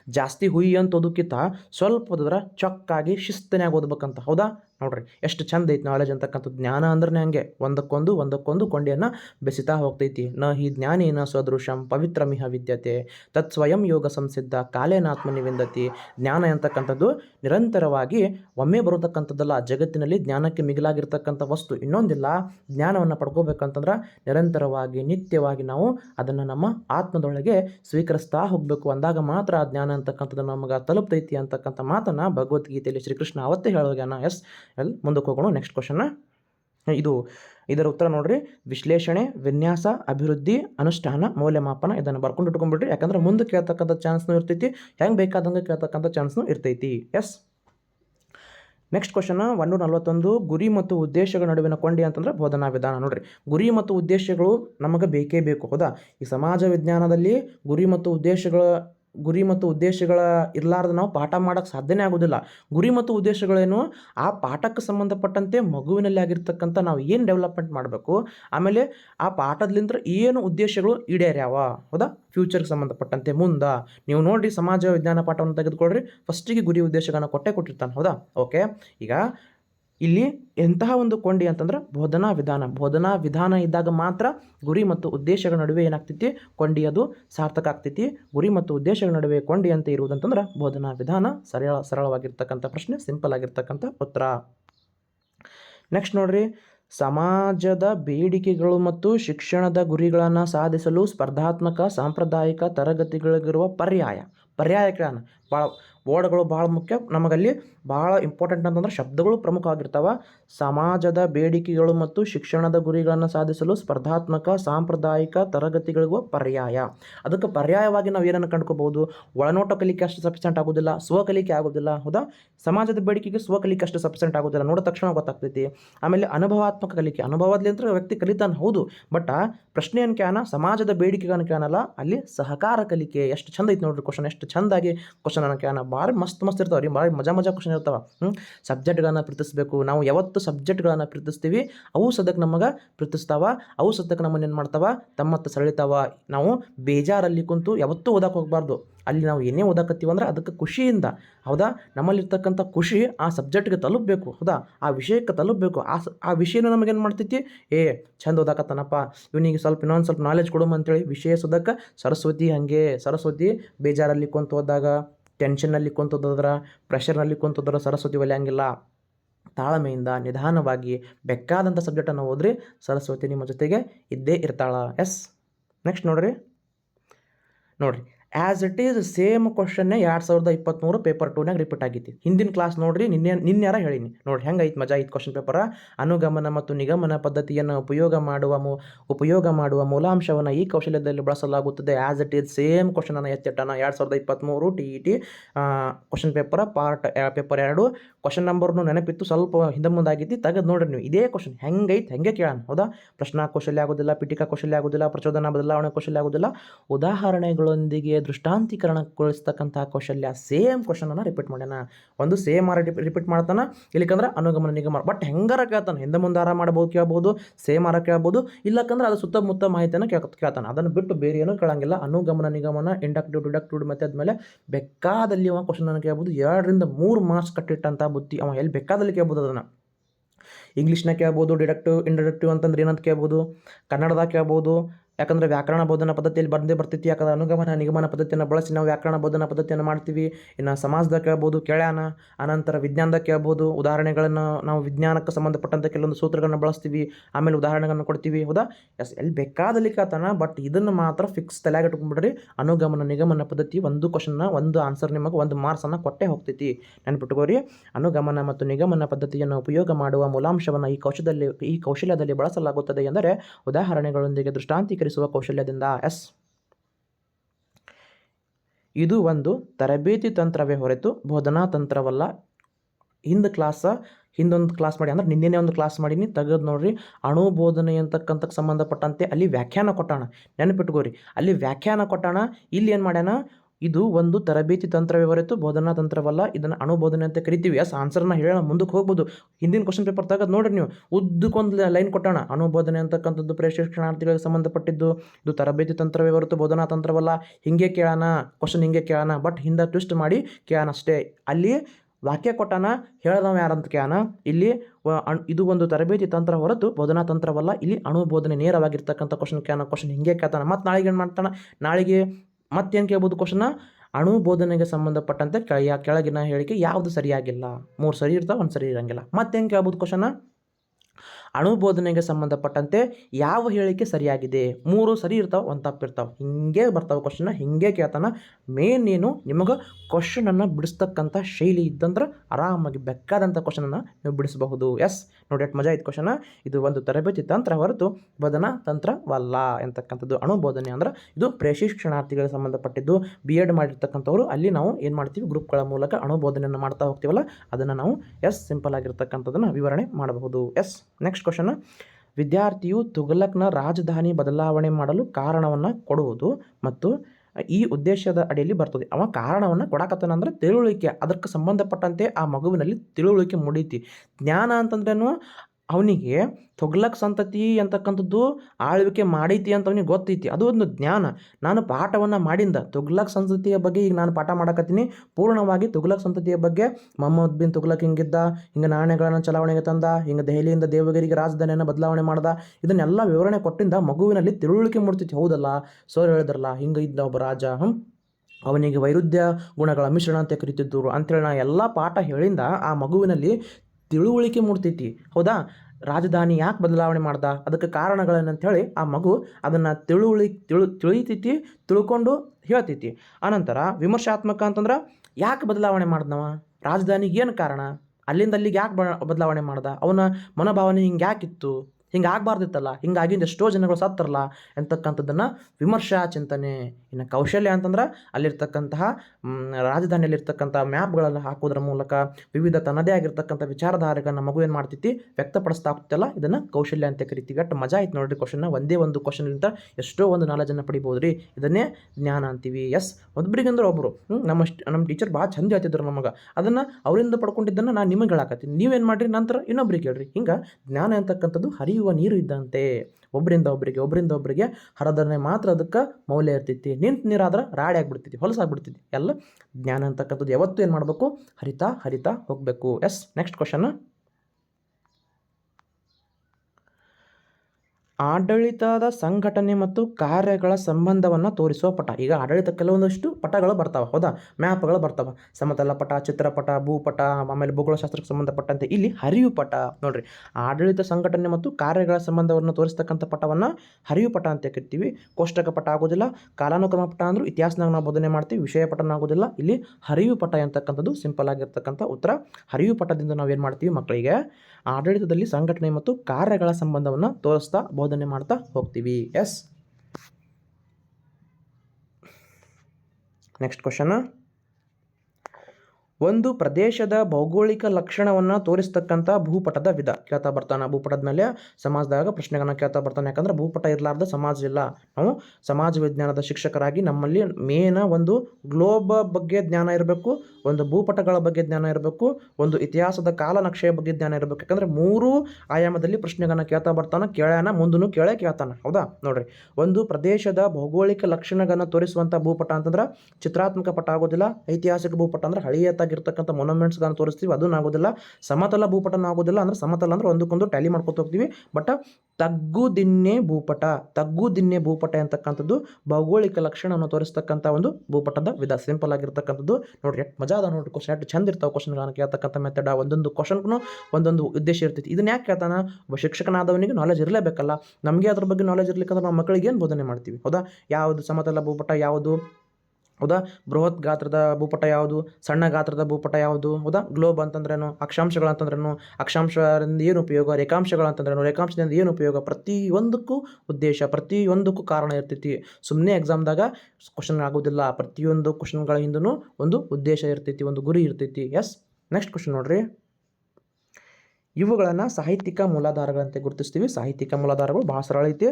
ಜಾಸ್ತಿ ಹುಯಿ ಅಂತ ಓದೋಕ್ಕಿಂತ ಸ್ವಲ್ಪ ಚೊಕ್ಕಾಗಿ ಶಿಸ್ತನ್ಯಾಗಿ ಓದ್ಬೇಕಂತ. ಹೌದಾ? ನೋಡ್ರಿ, ಎಷ್ಟು ಚಂದ ಐತಿ ನಾಲೆಜ್ ಅಂತಕ್ಕಂಥದ್ದು ಜ್ಞಾನ ಅಂದ್ರೆ ಹಂಗೆ. ಒಂದಕ್ಕೊಂದು ಒಂದಕ್ಕೊಂದು ಕೊಂಡಿಯನ್ನು ಬೆಸಿತಾ ಹೋಗ್ತೈತಿ. ನ ಈ ಜ್ಞಾನೇನ ಸದೃಶಂ ಪವಿತ್ರಮಿಹ ವಿದ್ಯತೆ. ತತ್ ಸ್ವಯಂ ಯೋಗ ಸಂಸಿದ್ಧ ಕಾಲೇನಾತ್ಮನಿ ವಿಂದತಿ ಜ್ಞಾನ ಅಂತಕ್ಕಂಥದ್ದು ನಿರಂತರವಾಗಿ ಒಮ್ಮೆ ಬರತಕ್ಕಂಥದ್ದಲ್ಲ, ಜಗತ್ತಿನಲ್ಲಿ ಜ್ಞಾನಕ್ಕೆ ಮಿಗಿಲಾಗಿರ್ತಕ್ಕಂಥ ವಸ್ತು. ಇನ್ನೊಂದಿಲ್ಲ, ಜ್ಞಾನವನ್ನು ಪಡ್ಕೋಬೇಕಂತಂದ್ರೆ ನಿರಂತರವಾಗಿ, ನಿತ್ಯವಾಗಿ ನಾವು ಅದನ್ನು ನಮ್ಮ ಆತ್ಮದೊಳಗೆ ಸ್ವೀಕರಿಸ್ತಾ ಹೋಗಬೇಕು. ಅಂದಾಗ ಮಾತ್ರ ಆ ಜ್ಞಾನ ಅಂತಕ್ಕಂಥದ್ದು ನಮಗೆ ತಲುಪ್ತೈತಿ ಅಂತಕ್ಕಂಥ ಮಾತನ್ನು ಭಗವದ್ಗೀತೆಯಲ್ಲಿ ಶ್ರೀಕೃಷ್ಣ ಅವತ್ತೇ ಹೇಳೋಗ್ಯಾನ ಎಸ್. ಎಲ್ ಮುಂದಕ್ಕೆ ಹೋಗೋಣ ನೆಕ್ಸ್ಟ್ ಕ್ವಶನ್ನ ಇದು, ಇದರ ಉತ್ತರ ನೋಡ್ರಿ. ವಿಶ್ಲೇಷಣೆ, ವಿನ್ಯಾಸ, ಅಭಿವೃದ್ಧಿ, ಅನುಷ್ಠಾನ, ಮೌಲ್ಯಮಾಪನ ಇದನ್ನು ಬರ್ಕೊಂಡು ಇಟ್ಕೊಂಡ್ಬಿಡ್ರಿ. ಯಾಕಂದ್ರೆ ಮುಂದೆ ಕೇಳ್ತಕ್ಕಂಥ ಚಾನ್ಸ್ನೂ ಇರ್ತೈತಿ, ಹೆಂಗೆ ಬೇಕಾದಂಗೆ ಕೇಳ್ತಕ್ಕಂಥ ಚಾನ್ಸ್ನೂ ಇರ್ತೈತಿ. ಎಸ್ ನೆಕ್ಸ್ಟ್ ಕ್ವಶನ್ ಒಂದು ನಲವತ್ತೊಂದು, ಗುರಿ ಮತ್ತು ಉದ್ದೇಶಗಳ ನಡುವಿನ ಕೊಂಡಿ ಅಂತಂದ್ರೆ ಬೋಧನಾ ವಿಧಾನ ನೋಡ್ರಿ. ಗುರಿ ಮತ್ತು ಉದ್ದೇಶಗಳು ನಮಗೆ ಬೇಕೇ ಬೇಕು, ಹೌದಾ? ಈ ಸಮಾಜ ವಿಜ್ಞಾನದಲ್ಲಿ ಗುರಿ ಮತ್ತು ಉದ್ದೇಶಗಳ ಗುರಿ ಮತ್ತು ಉದ್ದೇಶಗಳ ಇರಲಾರ್ದ ನಾವು ಪಾಠ ಮಾಡೋಕ್ಕೆ ಸಾಧ್ಯನೇ ಆಗೋದಿಲ್ಲ. ಗುರಿ ಮತ್ತು ಉದ್ದೇಶಗಳೇನು ಆ ಪಾಠಕ್ಕೆ ಸಂಬಂಧಪಟ್ಟಂತೆ ಮಗುವಿನಲ್ಲಿ ಆಗಿರ್ತಕ್ಕಂಥ ನಾವು ಏನು ಡೆವಲಪ್ಮೆಂಟ್ ಮಾಡಬೇಕು? ಆಮೇಲೆ ಆ ಪಾಠದಿಂದ ಏನು ಉದ್ದೇಶಗಳು ಈಡೇರ್ಯಾವ? ಹೌದಾ? ಫ್ಯೂಚರ್ಗೆ ಸಂಬಂಧಪಟ್ಟಂತೆ ಮುಂದೆ. ನೀವು ನೋಡಿರಿ ಸಮಾಜ ವಿಜ್ಞಾನ ಪಾಠವನ್ನು ತೆಗೆದುಕೊಳ್ಳ್ರಿ ಫಸ್ಟಿಗೆ ಗುರಿ ಉದ್ದೇಶಗಳನ್ನು ಕೊಟ್ಟೆ ಕೊಟ್ಟಿರ್ತಾನೆ. ಹೌದಾ? ಓಕೆ ಈಗ ಇಲ್ಲಿ ಎಂತಹ ಒಂದು ಕೊಂಡಿ ಅಂತಂದ್ರೆ ಬೋಧನಾ ವಿಧಾನ. ಬೋಧನಾ ವಿಧಾನ ಇದ್ದಾಗ ಮಾತ್ರ ಗುರಿ ಮತ್ತು ಉದ್ದೇಶಗಳ ನಡುವೆ ಏನಾಗ್ತೈತಿ ಕೊಂಡಿ ಅದು ಸಾರ್ಥಕ ಆಗ್ತೈತಿ ಗುರಿ ಮತ್ತು ಉದ್ದೇಶಗಳ ನಡುವೆ ಕೊಂಡಿ ಅಂತ ಇರುವುದಂತಂದ್ರೆ ಬೋಧನಾ ವಿಧಾನ ಸರಳ ಸರಳವಾಗಿರ್ತಕ್ಕಂಥ ಪ್ರಶ್ನೆ, ಸಿಂಪಲ್ ಆಗಿರ್ತಕ್ಕಂಥ ಉತ್ತರ. ನೆಕ್ಸ್ಟ್ ನೋಡ್ರಿ. ಸಮಾಜದ ಬೇಡಿಕೆಗಳು ಮತ್ತು ಶಿಕ್ಷಣದ ಗುರಿಗಳನ್ನು ಸಾಧಿಸಲು ಸ್ಪರ್ಧಾತ್ಮಕ, ಸಾಂಪ್ರದಾಯಿಕ ತರಗತಿಗಳಿಗಿರುವ ಪರ್ಯಾಯ. ಪರ್ಯಾಯ ಕೇಳೋಣ ಭಾಳ ಓಡಗಳು ಭಾಳ ಮುಖ್ಯ. ನಮಗಲ್ಲಿ ಭಾಳ ಇಂಪಾರ್ಟೆಂಟ್ ಅಂತಂದ್ರೆ ಶಬ್ದಗಳು ಪ್ರಮುಖವಾಗಿರ್ತಾವೆ. ಸಮಾಜದ ಬೇಡಿಕೆಗಳು ಮತ್ತು ಶಿಕ್ಷಣದ ಗುರಿಗಳನ್ನು ಸಾಧಿಸಲು ಸ್ಪರ್ಧಾತ್ಮಕ, ಸಾಂಪ್ರದಾಯಿಕ ತರಗತಿಗಳಿಗೂ ಪರ್ಯಾಯ. ಅದಕ್ಕೆ ಪರ್ಯಾಯವಾಗಿ ನಾವು ಏನನ್ನು ಕಂಡ್ಕೋಬಹುದು? ಒಳನೋಟ ಕಲಿಕೆ ಅಷ್ಟು ಸಫಿಸೆಂಟ್ ಆಗೋದಿಲ್ಲ ಸ್ವಕಲಿಕೆ ಆಗೋದಿಲ್ಲ, ಹೌದಾ? ಸಮಾಜದ ಬೇಡಿಕೆಗೆ ಸ್ವಕಲಿಕೆ ಅಷ್ಟು ಸಫಿಸೆಂಟ್ ಆಗೋದಿಲ್ಲ, ನೋಡಿದ ತಕ್ಷಣ ಗೊತ್ತಾಗ್ತೈತಿ. ಆಮೇಲೆ ಅನುಭವಾತ್ಮಕ ಕಲಿಕೆ, ಅನುಭವದ್ಲಿಂತ ವ್ಯಕ್ತಿ ಕಲಿತಾನೆ ಹೌದು ಬಟ್ ಪ್ರಶ್ನೆ ಏನು ಕ್ಯಾನ, ಸಮಾಜದ ಬೇಡಿಕೆ ಕ್ಯಾನಲ್ಲ, ಅಲ್ಲಿ ಸಹಕಾರ ಕಲಿಕೆ, ಎಷ್ಟು ಚಂದ ಐತಿ ನೋಡ್ರಿ ಕ್ವಶನ್ ಎಷ್ಟು ಚಂದಾಗಿ ಕ್ವಶನ್ ಅನ್ ಕ್ಯಾನ ಭಾಳ ಮಸ್ತ್ ಮಸ್ತ್ ಇರ್ತಾವೆ ರೀ ಭಾಳ ಮಜಾ ಮಜಾ ಕ್ವಶನ್ ಇರ್ತಾವೆ ಹ್ಞೂ ಸಬ್ಜೆಕ್ಟ್ಗಳನ್ನು ಪ್ರೀತಿಸ್ಬೇಕು. ನಾವು ಯಾವತ್ತು ಸಬ್ಜೆಕ್ಟ್ಗಳನ್ನು ಪ್ರೀತಿಸ್ತೀವಿ, ಅವು ಸದ್ಯಕ್ಕೆ ನಮಗೆ ಪ್ರೀತಿಸ್ತಾವ, ಅವು ಸದ್ಯಕ್ಕೆ ನಮ್ಮನ್ನು ಏನು ಮಾಡ್ತಾವ? ತಮ್ಮತ್ತ ಸೆಳಿತಾವ ನಾವು ಬೇಜಾರಲ್ಲಿ ಕುಂತು ಯಾವತ್ತೂ ಓದಕ್ಕೆ ಹೋಗಬಾರ್ದು. ಅಲ್ಲಿ ನಾವು ಏನೇ ಓದಾಕತ್ತೀವಿ ಅಂದ್ರೆ ಅದಕ್ಕೆ ಖುಷಿಯಿಂದ. ಹೌದಾ? ನಮ್ಮಲ್ಲಿರ್ತಕ್ಕಂಥ ಖುಷಿ ಆ ಸಬ್ಜೆಕ್ಟ್ಗೆ ತಲುಪಬೇಕು. ಹೌದಾ? ಆ ವಿಷಯಕ್ಕೆ ತಲುಪಬೇಕು. ಆ ಆ ವಿಷಯನೂ ನಮಗೇನು ಮಾಡ್ತೈತಿ? ಏ ಚಂದ ಓದಾಕತ್ತಾನಪ್ಪ. ಇವನಿಗೆ ಸ್ವಲ್ಪ ಇನ್ನೊಂದು ಸ್ವಲ್ಪ ನಾಲೆಜ್ ಕೊಡು ಅಂತೇಳಿ ವಿಷಯ ಸದಕ್ಕೆ ಸರಸ್ವತಿ ಹಾಗೆ, ಸರಸ್ವತಿ ಬೇಜಾರಲ್ಲಿ ಕುಂತು ಓದಿದಾಗ ಟೆನ್ಷನ್ನಲ್ಲಿ ಕುಂತು ಓದಿದ್ರೆ ಪ್ರೆಷರ್ನಲ್ಲಿ ಕುಂತದ್ರ ಸರಸ್ವತಿ ಒಲೆ ಹಂಗಿಲ್ಲ ತಾಳ್ಮೆಯಿಂದ ನಿಧಾನವಾಗಿ ಬೇಕಾದಂಥ ಸಬ್ಜೆಕ್ಟನ್ನು ಓದ್ರಿ, ಸರಸ್ವತಿ ನಿಮ್ಮ ಜೊತೆಗೆ ಇದ್ದೇ ಇರ್ತಾಳ. ಎಸ್ ನೆಕ್ಸ್ಟ್ ನೋಡ್ರಿ. ನೋಡ್ರಿ. ಆ್ಯಸ್ ಇಟ್ ಈಸ್ ಸೇಮ್ ಕ್ವಶನ್ನೇ ಎರಡು ಸಾವಿರದ ಇಪ್ಪತ್ತ್ಮೂರು ಪೇಪರ್ ಟೂನಾಗ ರಿಪೀಟ್ ಆಗಿತ್ತು. ಹಿಂದಿನ ಕ್ಲಾಸ್ ನೋಡ್ರಿ, ನಿನ್ನೆ ನಿನ್ನೆರ ಹೇಳಿನಿ. ನೋಡಿ ಹೆಂಗೈತೆ ಮಜಾ ಐತೆ ಕ್ವಶನ್ ಪೇಪರ ಅನುಗಮನ ಮತ್ತು ನಿಗಮನ ಪದ್ಧತಿಯನ್ನು ಉಪಯೋಗ ಮಾಡುವ ಮೂ, ಉಪಯೋಗ ಮಾಡುವ ಮೂಲಾಂಶವನ್ನು ಈ ಕೌಶಲ್ಯದಲ್ಲಿ ಬಳಸಲಾಗುತ್ತದೆ. ಆಸ್ ಇಟ್ ಈಸ್ ಸೇಮ್ ಕ್ವಶನನ್ನು ಎತ್ತಿಟ್ಟಣ ಎರಡು ಸಾವಿರದ ಇಪ್ಪತ್ತ್ಮೂರು T E T question paper part paper ಎರಡು. ಕ್ವಶನ್ ನಂಬರ್ನು ನೆನಪಿತ್ತು, ಸ್ವಲ್ಪ ಹಿಂದೆ ಮುಂದೆ ಆಗೈತಿ ತೆಗೆದು ನೋಡ್ರಿ ನೀವು. ಇದೇ ಕ್ವಶನ್ ಹೆಂಗೈತೆ, ಹೆಂಗೆ ಕೇಳೋಣ ಹೌದಾ? ಪ್ರಶ್ನಾ ಕೌಶಲ್ಯ ಆಗೋದಿಲ್ಲ ಪಿಟಿಕಾ ಕೌಶಲ್ಯ ಆಗೋದಿಲ್ಲ, ಪ್ರಚೋದನಾ ಬದಲಾವಣೆ ಕೌಶಲ್ಯ ಆಗೋದಿಲ್ಲ. ಉದಾಹರಣೆಗಳೊಂದಿಗೆ ದೃಷ್ಟಾಂತೀಕರಣಗೊಳಿಸ್ತಕ್ಕಂಥ ಕೌಶಲ್ಯ ಸೇಮ್ ಕ್ವಶನನ್ನು ರಿಪೀಟ್ ಮಾಡ್ಯಾನ. ಒಂದು ಸೇಮ್ ಆರ ರಿಪೀಟ್ ಮಾಡ್ತಾನೆ ಇಲ್ಲಿಕಂದ್ರೆ ಅನುಗಮನ ನಿಗಮ. ಬಟ್ ಹೆಂಗಾರ ಕೇಳ್ತಾನೆ? ಹಿಂದೆ ಮುಂದಾರ ಮಾಡ್ಬೋದು ಕೇಳ್ಬೋದು ಸೇಮ್ ಆರ ಕೇಳ್ಬೋದು, ಇಲ್ಲಕಂದ್ರೆ ಅದು ಸುತ್ತಮುತ್ತ ಮಾಹಿತಿಯನ್ನು ಕೇಳ ಕೇಳ್ತಾನೆ. ಅದನ್ನು ಬಿಟ್ಟು ಬೇರೆ ಏನೂ ಕೇಳಂಗಿಲ್ಲ. ಅನುಗಮನ ನಿಗಮನ ಇಂಡಕ್ಟಿವ್ ಡಿಡಕ್ಟಿವ್ ಮತ್ತೆ ಆದಮೇಲೆ ಬೇಕಾದಲ್ಲಿ ಅವ ಕ್ವಶನನ್ನು ಕೇಳ್ಬೋದು. ಎರಡರಿಂದ ಮೂರು ಮಾರ್ಕ್ಸ್ ಕಟ್ಟಿಟ್ಟಂಥ ಬುದ್ಧಿ ಅವ ಎಲ್ಲಿ ಬೇಕಾದಲ್ಲಿ ಕೇಳ್ಬೋದು ಅದನ್ನು. ಇಂಗ್ಲೀಷ್ನ ಕೇಳ್ಬೋದು ಡಿಡಕ್ಟಿವ್ ಇಂಡಕ್ಟಿವ್ ಅಂತಂದ್ರೆ ಏನಂತ ಕೇಳ್ಬೋದು? ಕನ್ನಡದಾಗ ಕೇಳ್ಬೋದು ಯಾಕಂದರೆ ವ್ಯಾಕರಣ ಬೋಧನಾ ಪದ್ಧತಿಯಲ್ಲಿ ಬಂದೇ ಬರ್ತೈತಿ. ಯಾಕಂದ್ರೆ ಅನುಗಮನ, ನಿಗಮನ ಪದ್ಧತಿಯನ್ನು ಬಳಸಿ ನಾವು ವ್ಯಾಕರಣ ಬೋಧನಾ ಪದ್ಧತಿಯನ್ನು ಮಾಡ್ತೀವಿ. ಇನ್ನು ಸಮಾಜದಾಗ ಕೇಳ್ಬೋದು, ಕೇಳ್ಯಾನ, ಅನಂತರ ವಿಜ್ಞಾನದಾಗ ಕೇಳ್ಬೋದು, ಉದಾಹರಣೆಗಳನ್ನು ನಾವು ವಿಜ್ಞಾನಕ್ಕೆ ಸಂಬಂಧಪಟ್ಟಂಥ ಕೆಲವೊಂದು ಸೂತ್ರಗಳನ್ನು ಬಳಸ್ತೀವಿ. ಆಮೇಲೆ ಉದಾಹರಣೆಗಳನ್ನು ಕೊಡ್ತೀವಿ. ಹೌದಾ? ಎಸ್, ಎಲ್ಲಿ ಬೇಕಾದಲ್ಲಿ ಲಿಕಾತನ ಬಟ್ ಇದನ್ನು ಮಾತ್ರ ಫಿಕ್ಸ್ ತಲೆಯಾಗಿ ಅನುಗಮನ, ನಿಗಮನ ಪದ್ಧತಿ ಒಂದು ಕ್ವಶನ್ನ ಒಂದು ಆನ್ಸರ್ ನಿಮಗೆ ಒಂದು ಮಾರ್ಕ್ಸನ್ನು ಕೊಟ್ಟೇ ಹೋಗ್ತೈತಿ. ನೆನ್ಪಿಟ್ಕೋರಿ ಅನುಗಮನ ಮತ್ತು ನಿಗಮನ ಪದ್ಧತಿಯನ್ನು ಉಪಯೋಗ ಮಾಡುವ ಮೂಲಾಂಶವನ್ನು ಈ ಕೌಶಲ್ಯದಲ್ಲಿ ಈ ಕೌಶಲ್ಯದಲ್ಲಿ ಬಳಸಲಾಗುತ್ತದೆ ಎಂದರೆ ಉದಾಹರಣೆಗಳೊಂದಿಗೆ ದೃಷ್ಟಾಂತೀಕರಿಸುವ ಕೌಶಲ್ಯದಿಂದ ಎಸ್. ಇದು ಒಂದು ತರಬೇತಿ ತಂತ್ರವೇ ಹೊರತು ಬೋಧನಾ ತಂತ್ರವಲ್ಲ. ಹಿಂದೆ ಕ್ಲಾಸ ಹಿಂದೊಂದು ಕ್ಲಾಸ್ ಮಾಡಿ, ಅಂದ್ರೆ ನಿನ್ನೆನೇ ಒಂದು ಕ್ಲಾಸ್ ಮಾಡೀನಿ, ತೆಗೆದು ನೋಡ್ರಿ. ಅಣು ಬೋಧನೆ ಅಂತಕ್ಕಂಥಕ್ಕೆ ಸಂಬಂಧಪಟ್ಟಂತೆ ಅಲ್ಲಿ ವ್ಯಾಖ್ಯಾನ ಕೊಟ್ಟಣ. ನೆನಪಿಟ್ಕೋರಿ, ಅಲ್ಲಿ ವ್ಯಾಖ್ಯಾನ ಕೊಟ್ಟಣ, ಇಲ್ಲಿ ಏನು ಮಾಡ್ಯಾನ? ಇದು ಒಂದು ತರಬೇತಿ ತಂತ್ರವೇ ಹೊರತು ಬೋಧನಾ ತಂತ್ರವಲ್ಲ. ಇದನ್ನು ಅಣುಬೋಧನೆ ಅಂತ ಕರಿತೀವಿ. ಎಸ್ ಆನ್ಸರ್ನ ಹೇಳೋಣ, ಮುಂದಕ್ಕೆ ಹೋಗ್ಬೋದು. ಹಿಂದಿನ ಕ್ವಶನ್ ಪೇಪರ್ ತಗೋದು ನೋಡ್ರಿ ನೀವು. ಉದ್ದಕ್ಕೊಂದು ಲೈನ್ ಕೊಟ್ಟೋಣ. ಅಣುಬೋಧನೆ ಅಂತಕ್ಕಂಥದ್ದು ಪ್ರಶಿಕ್ಷಣಾರ್ಥಿಗಳಿಗೆ ಸಂಬಂಧಪಟ್ಟಿದ್ದು. ಇದು ತರಬೇತಿ ತಂತ್ರವೇ ಹೊರತು ಬೋಧನಾ ತಂತ್ರವಲ್ಲ. ಹಿಂಗೆ ಕೇಳೋಣ ಕ್ವಶನ್ ಹಿಂಗೆ ಕೇಳೋಣ. ಬಟ್ ಹಿಂದೆ ಟ್ವಿಸ್ಟ್ ಮಾಡಿ ಕೇಳೋಣ ಅಷ್ಟೇ. ಅಲ್ಲಿ ವಾಕ್ಯ ಕೊಟ್ಟಾನ ಹೇಳ್ದವ ಯಾರಂತ ಕ್ಯಾನ ಇಲ್ಲಿ ಇದು ಒಂದು ತರಬೇತಿ ತಂತ್ರ ಹೊರತು ಬೋಧನಾ ತಂತ್ರವಲ್ಲ. ಇಲ್ಲಿ ಅಣು ಬೋಧನೆ ನೇರವಾಗಿರ್ತಕ್ಕಂಥ ಕ್ವಶನ್ ಕ್ಯಾನ ಕ್ವಶನ್ ಹಿಂಗೆ ಕೇಳ್ತಾನ. ಮತ್ತು ನಾಳೆಗೆ ಏನು ಮಾಡ್ತಾನೆ? ನಾಳೆಗೆ ಮತ್ತೇನು ಕೇಳ್ಬೋದು ಕ್ವಶನ ಅಣು ಬೋಧನೆಗೆ ಸಂಬಂಧಪಟ್ಟಂತೆ ಕೆಳ ಕೆಳಗಿನ ಹೇಳಿಕೆ ಯಾವುದು ಸರಿಯಾಗಿಲ್ಲ? ಮೂರು ಸರಿ ಇರ್ತಾವೆ, ಒಂದು ಸರಿ ಇರೋಂಗಿಲ್ಲ. ಮತ್ತೇನು ಕೇಳ್ಬೋದು ಕ್ವಶನ ಅಣು ಬೋಧನೆಗೆ ಸಂಬಂಧಪಟ್ಟಂತೆ ಯಾವ ಹೇಳಿಕೆ ಸರಿಯಾಗಿದೆ? ಮೂರು ಸರಿ ಇರ್ತಾವೆ, ಒಂದು ತಪ್ಪಿರ್ತಾವೆ ಹಿಂಗೆ ಬರ್ತಾವೆ ಕ್ವಶನ್ನ ಹಿಂಗೆ ಕೇಳ್ತಾನ. ಮೇನ್ ಏನು? ನಿಮಗೆ ಕ್ವಶನನ್ನು ಬಿಡಿಸ್ತಕ್ಕಂಥ ಶೈಲಿ ಇದ್ದಂದ್ರೆ ಆರಾಮಾಗಿ ಬೇಕಾದಂಥ ಕ್ವಶನನ್ನು ನೀವು ಬಿಡಿಸಬಹುದು. ಎಸ್ ನೋಡಿ ಎಷ್ಟು ಮಜಾ ಇತ್ತು ಕ್ವಶನ ಇದು ಒಂದು ತರಬೇತಿ ತಂತ್ರ ಹೊರತು ಬೋಧನಾ ತಂತ್ರವಲ್ಲ ಎಂತಕ್ಕಂಥದ್ದು. ಅಣುಬೋಧನೆ ಅಂದ್ರೆ ಇದು ಪ್ರಶಿಕ್ಷಣಾರ್ಥಿಗಳಿಗೆ ಸಂಬಂಧಪಟ್ಟಿದ್ದು. ಬಿ ಎಡ್ ಮಾಡಿರ್ತಕ್ಕಂಥವ್ರು, ಅಲ್ಲಿ ನಾವು ಏನು ಮಾಡ್ತೀವಿ? ಗ್ರೂಪ್ಗಳ ಮೂಲಕ ಅಣುಬೋಧನೆಯನ್ನು ಮಾಡ್ತಾ ಹೋಗ್ತೀವಲ್ಲ, ಅದನ್ನು ನಾವು ಎಸ್ ಸಿಂಪಲ್ ಆಗಿರ್ತಕ್ಕಂಥದ್ದನ್ನು ವಿವರಣೆ ಮಾಡಬಹುದು. ಎಸ್ ನೆಕ್ಸ್ಟ್ ಕ್ವಶನ್ ವಿದ್ಯಾರ್ಥಿಯು ತುಘಲಕ್ನ ರಾಜಧಾನಿ ಬದಲಾವಣೆ ಮಾಡಲು ಕಾರಣವನ್ನು ಕೊಡುವುದು ಮತ್ತು ಈ ಉದ್ದೇಶದ ಅಡಿಯಲ್ಲಿ ಬರ್ತದೆ. ಅವ ಕಾರಣವನ್ನು ಕೊಡಕತ್ತಾನ ಅಂದರೆ ತಿಳುವಳಿಕೆ. ಅದಕ್ಕೆ ಸಂಬಂಧಪಟ್ಟಂತೆ ಆ ಮಗುವಿನಲ್ಲಿ ತಿಳುವಳಿಕೆ ಮೂಡೈತಿ. ಜ್ಞಾನ ಅಂತಂದ್ರೇನು? ಅವನಿಗೆ ತೊಗ್ಲಕ್ ಸಂತತಿ ಅಂತಕ್ಕಂಥದ್ದು ಆಳ್ವಿಕೆ ಮಾಡೈತಿ ಅಂತ ಅವನಿಗೆ ಗೊತ್ತೈತಿ. ಅದು ಒಂದು ಜ್ಞಾನ. ನಾನು ಪಾಠವನ್ನು ಮಾಡಿಂದ ತುಗ್ಲಕ್ ಸಂತತಿಯ ಬಗ್ಗೆ ಈಗ ನಾನು ಪಾಠ ಮಾಡಕತ್ತೀನಿ. ಪೂರ್ಣವಾಗಿ ತುಗ್ಲಕ್ ಸಂತತಿಯ ಬಗ್ಗೆ ಮೊಹಮ್ಮದ್ ಬಿನ್ ತುಗ್ಲಕ್ ಹಿಂಗಿದ್ದ, ಹಿಂಗೆ ನಾಣ್ಯಗಳನ್ನು ಚಲಾವಣೆಗೆ ತಂದ, ಹಿಂಗೆ ದೆಹಲಿಯಿಂದ ದೇವಗಿರಿಗೆ ರಾಜಧಾನಿಯನ್ನು ಬದಲಾವಣೆ ಮಾಡ್ದ, ಇದನ್ನೆಲ್ಲ ವಿವರಣೆ ಕೊಟ್ಟಿಂದ ಮಗುವಿನಲ್ಲಿ ತಿಳುವಳಿಕೆ ಮೂಡ್ತೈತಿ. ಹೌದಲ್ಲ? ಸೋರ್ ಹೇಳಿದ್ರಲ್ಲ, ಹಿಂಗೆ ಇದ್ದ ಒಬ್ಬ ರಾಜ ಹ್ಞೂ ಅವನಿಗೆ ವೈರುಧ್ಯ ಗುಣಗಳ ಮಿಶ್ರಣ ಅಂತ ಕರಿತಿದ್ದರು ಅಂತೇಳಿ ನಾ ಎಲ್ಲ ಪಾಠ ಹೇಳಿಂದ ಆ ಮಗುವಿನಲ್ಲಿ ತಿಳುವಳಿಕೆ ಮೂಡ್ತೈತಿ. ಹೌದಾ? ರಾಜಧಾನಿ ಯಾಕೆ ಬದಲಾವಣೆ ಮಾಡ್ದ? ಅದಕ್ಕೆ ಕಾರಣಗಳೇನಂತ ಹೇಳಿ ಆ ಮಗು ಅದನ್ನು ತಿಳುವಳಿ, ತಿಳು, ತಿಳಿತೈತಿ, ತಿಳ್ಕೊಂಡು ಹೇಳ್ತೈತಿ. ಆನಂತರ ವಿಮರ್ಶಾತ್ಮಕ ಅಂತಂದ್ರೆ ಯಾಕೆ ಬದಲಾವಣೆ ಮಾಡ್ದವ? ರಾಜಧಾನಿಗೆ ಏನು ಕಾರಣ? ಅಲ್ಲಿಂದ ಅಲ್ಲಿಗೆ ಯಾಕೆ ಬದಲಾವಣೆ ಮಾಡ್ದ? ಅವನ ಮನೋಭಾವನೆ ಹಿಂಗೆ ಯಾಕಿತ್ತು ಹಿಂಗೆ ಆಗಬಾರ್ದಿತ್ತಲ್ಲ ಹಿಂಗಾಗಿಂದ ಎಷ್ಟೋ ಜನಗಳು ಸತ್ತರಲ್ಲ? ಎಂತಕ್ಕಂಥದ್ದನ್ನು ವಿಮರ್ಶಾ ಚಿಂತನೆ. ಇನ್ನು ಕೌಶಲ್ಯ ಅಂತಂದ್ರೆ ಅಲ್ಲಿರ್ತಕ್ಕಂತಹ ರಾಜಧಾನಿಯಲ್ಲಿರ್ತಕ್ಕಂಥ ಮ್ಯಾಪ್ಗಳನ್ನು ಹಾಕೋದ್ರ ಮೂಲಕ ವಿವಿಧ ತನ್ನದೇ ಆಗಿರ್ತಕ್ಕಂಥ ವಿಚಾರಧಾರೆಗಳನ್ನ ಮಗು ಏನು ಮಾಡ್ತೈತಿ? ವ್ಯಕ್ತಪಡಿಸ್ತಾ ಹೋಗ್ತಲ್ಲ ಇದನ್ನು ಕೌಶಲ್ಯ ಅಂತ ಕರಿತೀವಿ. ಅಟ್ ಮಜಾ ಆಯ್ತು ನೋಡ್ರಿ ಕ್ವಶನ್ನ ಒಂದೇ ಒಂದು ಕ್ವಶನ್ಲಿಂದ ಎಷ್ಟೋ ಒಂದು ನಾಲೆಜನ್ನು ಪಡಿಬೋದು ರೀ ಇದನ್ನೇ ಜ್ಞಾನ ಅಂತೀವಿ. ಎಸ್ ಒಬ್ಬರಿಗಂದ್ರೆ ಒಬ್ಬರು ನಮ್ಮ ನಮ್ಮ ಟೀಚರ್ ಭಾಳ ಚಂದ ಹೇಳ್ತಿದ್ರು ನಮಗೆ ಅದನ್ನು ಅವರಿಂದ ಪಡ್ಕೊಂಡಿದ್ದನ್ನು ನಾನು ನಿಮಗೆ ಹೇಳಾಕತ್ತೀನಿ. ನೀವೇನು ಮಾಡಿರಿ? ನಂತರ ಇನ್ನೊಬ್ರಿಗೆ ಹೇಳ್ರಿ. ಹಿಂಗೆ ಜ್ಞಾನ ಅಂತಕ್ಕಂಥದ್ದು ಹರಿಯುವ ನೀರು ಇದ್ದಂತೆ ಒಬ್ಬರಿಂದ ಒಬ್ಬರಿಗೆ ಒಬ್ಬರಿಂದ ಒಬ್ಬರಿಗೆ ಹರದನೆ ಮಾತ್ರ ಅದಕ್ಕೆ ಮೌಲ್ಯ ಇರ್ತೈತಿ ನಿಂತು ನೀರಾದ್ರೆ ರಾಡಿ ಆಗ್ಬಿಡ್ತೈತಿ ಹೊಲಸಾಗ್ಬಿಡ್ತೈತಿ ಎಲ್ಲ ಜ್ಞಾನ ಅಂತಕ್ಕಂಥದ್ದು ಯಾವತ್ತೂ ಏನು ಮಾಡಬೇಕು? ಹರಿತಾ ಹರಿತಾ ಹೋಗಬೇಕು. ಎಸ್ ನೆಕ್ಸ್ಟ್ ಕ್ವಶನ್ ಆಡಳಿತದ ಸಂಘಟನೆ ಮತ್ತು ಕಾರ್ಯಗಳ ಸಂಬಂಧವನ್ನು ತೋರಿಸುವ ಪಟ. ಈಗ ಆಡಳಿತ ಕೆಲವೊಂದಷ್ಟು ಪಟಗಳು ಬರ್ತಾವೆ. ಹೌದಾ? ಮ್ಯಾಪ್ಗಳು ಬರ್ತಾವೆ. ಸಮತಲ ಪಟ ಚಿತ್ರಪಟ ಭೂಪಟ ಆಮೇಲೆ ಭೂಗೋಳಶಾಸ್ತ್ರಕ್ಕೆ ಸಂಬಂಧಪಟ್ಟಂತೆ ಇಲ್ಲಿ ಹರಿವು ಪಟ. ನೋಡ್ರಿ, ಆಡಳಿತ ಸಂಘಟನೆ ಮತ್ತು ಕಾರ್ಯಗಳ ಸಂಬಂಧವನ್ನು ತೋರಿಸ್ತಕ್ಕಂಥ ಪಟವನ್ನು ಹರಿವು ಪಟ ಅಂತ ಕರಿತೀವಿ. ಕೋಷ್ಟಕ ಪಟ ಆಗೋದಿಲ್ಲ, ಕಾಲಾನುಕ್ರಮ ಪಟ ಅಂದರೂ ಇತಿಹಾಸನಾಗ ನಾವು ಬೋಧನೆ ಮಾಡ್ತೀವಿ, ವಿಷಯ ಪಟನ ಆಗೋದಿಲ್ಲ. ಇಲ್ಲಿ ಹರಿವು ಪಟ ಅಂತಕ್ಕಂಥದ್ದು ಸಿಂಪಲ್ ಆಗಿರ್ತಕ್ಕಂಥ ಉತ್ತರ. ಹರಿವು ಪಟದಿಂದ ನಾವು ಏನು ಮಾಡ್ತೀವಿ ಮಕ್ಕಳಿಗೆ ಆಡಳಿತದಲ್ಲಿ ಸಂಘಟನೆ ಮತ್ತು ಕಾರ್ಯಗಳ ಸಂಬಂಧವನ್ನು ತೋರಿಸ್ತಾ ಬೋಧನೆ ಮಾಡ್ತಾ ಹೋಗ್ತೀವಿ. ಎಸ್ ನೆಕ್ಸ್ಟ್ ಕ್ವಶನ್ ಒಂದು ಪ್ರದೇಶದ ಭೌಗೋಳಿಕ ಲಕ್ಷಣವನ್ನು ತೋರಿಸ್ತಕ್ಕಂಥ ಭೂಪಟದ ವಿಧ. ಕೇಳ್ತಾ ಬರ್ತಾನೆ ಭೂಪಟದ ಮೇಲೆ ಸಮಾಜದಾಗ ಪ್ರಶ್ನೆಗಳನ್ನ ಕೇಳ್ತಾ ಬರ್ತಾನೆ. ಯಾಕಂದ್ರೆ ಭೂಪಟ ಇರಲಾರ್ದ ಸಮಾಜ ಇಲ್ಲ. ನಾವು ಸಮಾಜ ವಿಜ್ಞಾನದ ಶಿಕ್ಷಕರಾಗಿ ನಮ್ಮಲ್ಲಿ ಮೇನ ಒಂದು ಗ್ಲೋಬ ಬಗ್ಗೆ ಜ್ಞಾನ ಇರಬೇಕು, ಒಂದು ಭೂಪಟಗಳ ಬಗ್ಗೆ ಜ್ಞಾನ ಇರಬೇಕು, ಒಂದು ಇತಿಹಾಸದ ಕಾಲನಕ್ಷೆಯ ಬಗ್ಗೆ ಜ್ಞಾನ ಇರಬೇಕು. ಯಾಕಂದ್ರೆ ಮೂರು ಆಯಾಮದಲ್ಲಿ ಪ್ರಶ್ನೆಗಳನ್ನ ಕೇಳ್ತಾ ಬರ್ತಾನೆ, ಕೇಳ್ಯಾನ ಮುಂದೂ ಕೇಳೇ ಕೇಳ್ತಾನೆ. ಹೌದಾ? ನೋಡ್ರಿ. ಒಂದು ಪ್ರದೇಶದ ಭೌಗೋಳಿಕ ಲಕ್ಷಣಗಳನ್ನು ತೋರಿಸುವಂಥ ಭೂಪಟ ಅಂತಂದ್ರೆ ಚಿತ್ರಾತ್ಮಕ ಪಟ ಆಗೋದಿಲ್ಲ, ಐತಿಹಾಸಿಕ ಭೂಪಟ ಅಂದ್ರೆ ಹಳೆಯತ್ತಾಗಿರ್ತಕ್ಕಂಥ ಮೊನಮೆಂಟ್ಸ್ಗಳನ್ನು ತೋರಿಸ್ತೀವಿ ಅದನ್ನ ಆಗೋದಿಲ್ಲ ಸಮತಲ ಭೂಪಟನ ಆಗೋದಿಲ್ಲ ಅಂದ್ರೆ ಸಮತಲ ಅಂದ್ರೆ ಒಂದಕ್ಕೊಂದು ಟ್ಯಾಲಿ ಮಾಡ್ಕೊತ ಹೋಗ್ತೀವಿ. ಬಟ್ ತಗ್ಗು ದಿನ್ನೆ ಭೂಪಟ, ತಗ್ಗು ದಿನ್ನೆ ಭೂಪಟ ಅಂತಕ್ಕಂಥದ್ದು ಭೌಗೋಳಿಕ ಲಕ್ಷಣವನ್ನು ತೋರಿಸ್ತಕ್ಕಂಥ ಒಂದು ಭೂಪಟದ ವಿಧ. ಸಿಂಪಲ್ ಆಗಿರ್ತಕ್ಕಂಥದ್ದು. ನೋಡ್ರಿ, ಎಷ್ಟು ಮಜಾ ಅದ ನೋಡ್ರಿ ಕ್ವಶನ್ ಎಷ್ಟು ಚಂದ ಇರ್ತಾವೆ ಕ್ವಶನ್ಗಳನ್ನು ಕೇಳ್ತಕ್ಕಂಥ ಮೆಥಡ ಒಂದೊಂದು ಕ್ವಶನ್ಗೂ ಒಂದೊಂದು ಉದ್ದೇಶ ಇರ್ತೈತಿ. ಇದನ್ನ ಯಾಕೆ ಕೇಳ್ತಾನ? ಒಬ್ಬ ಶಿಕ್ಷಕನಾದವನಿಗೆ ನಾಲೆಜ್ ಇರಲೇಬೇಕಲ್ಲ. ನಮಗೆ ಅದ್ರ ಬಗ್ಗೆ ನಾಲೆಜ್ ಇರ್ಲಿಕ್ಕಂದ್ರೆ ನಮ್ಮ ಮಕ್ಕಳಿಗೆ ಏನು ಬೋಧನೆ ಮಾಡ್ತೀವಿ? ಹೌದಾ? ಯಾವುದು ಸಮತಲ ಭೂಪಟ, ಯಾವುದು ಹೌದಾ? ಬೃಹತ್ ಗಾತ್ರದ ಭೂಪಟ ಯಾವುದು? ಸಣ್ಣ ಗಾತ್ರದ ಭೂಪಟ ಯಾವುದು? ಹೌದಾ? ಗ್ಲೋಬ್ ಅಂತಂದ್ರೇನು? ಅಕ್ಷಾಂಶಗಳು ಅಂತಂದ್ರೇನು? ಅಕ್ಷಾಂಶದಿಂದ ಏನು ಉಪಯೋಗ? ರೇಖಾಂಶಗಳು ಅಂತಂದ್ರೇನು? ರೇಖಾಂಶದಿಂದ ಏನು ಉಪಯೋಗ? ಪ್ರತಿಯೊಂದಕ್ಕೂ ಉದ್ದೇಶ, ಪ್ರತಿಯೊಂದಕ್ಕೂ ಕಾರಣ ಇರ್ತೈತಿ. ಸುಮ್ಮನೆ ಎಕ್ಸಾಮ್ದಾಗ ಕ್ವಶನ್ ಆಗೋದಿಲ್ಲ ಪ್ರತಿಯೊಂದು ಕ್ವಶನ್ಗಳ ಹಿಂದೂ ಒಂದು ಉದ್ದೇಶ ಇರ್ತೈತಿ, ಒಂದು ಗುರಿ ಇರ್ತೈತಿ. ಎಸ್ ನೆಕ್ಸ್ಟ್ ಕ್ವಶನ್ ನೋಡ್ರಿ. ಇವುಗಳನ್ನು ಸಾಹಿತ್ಯಿಕ ಮೂಲಾಧಾರಗಳಂತೆ ಗುರುತಿಸ್ತೀವಿ. ಸಾಹಿತ್ಯಿಕ ಮೂಲಾಧಾರಗಳು ಭಾಳ ಸರಳ ಐತಿ.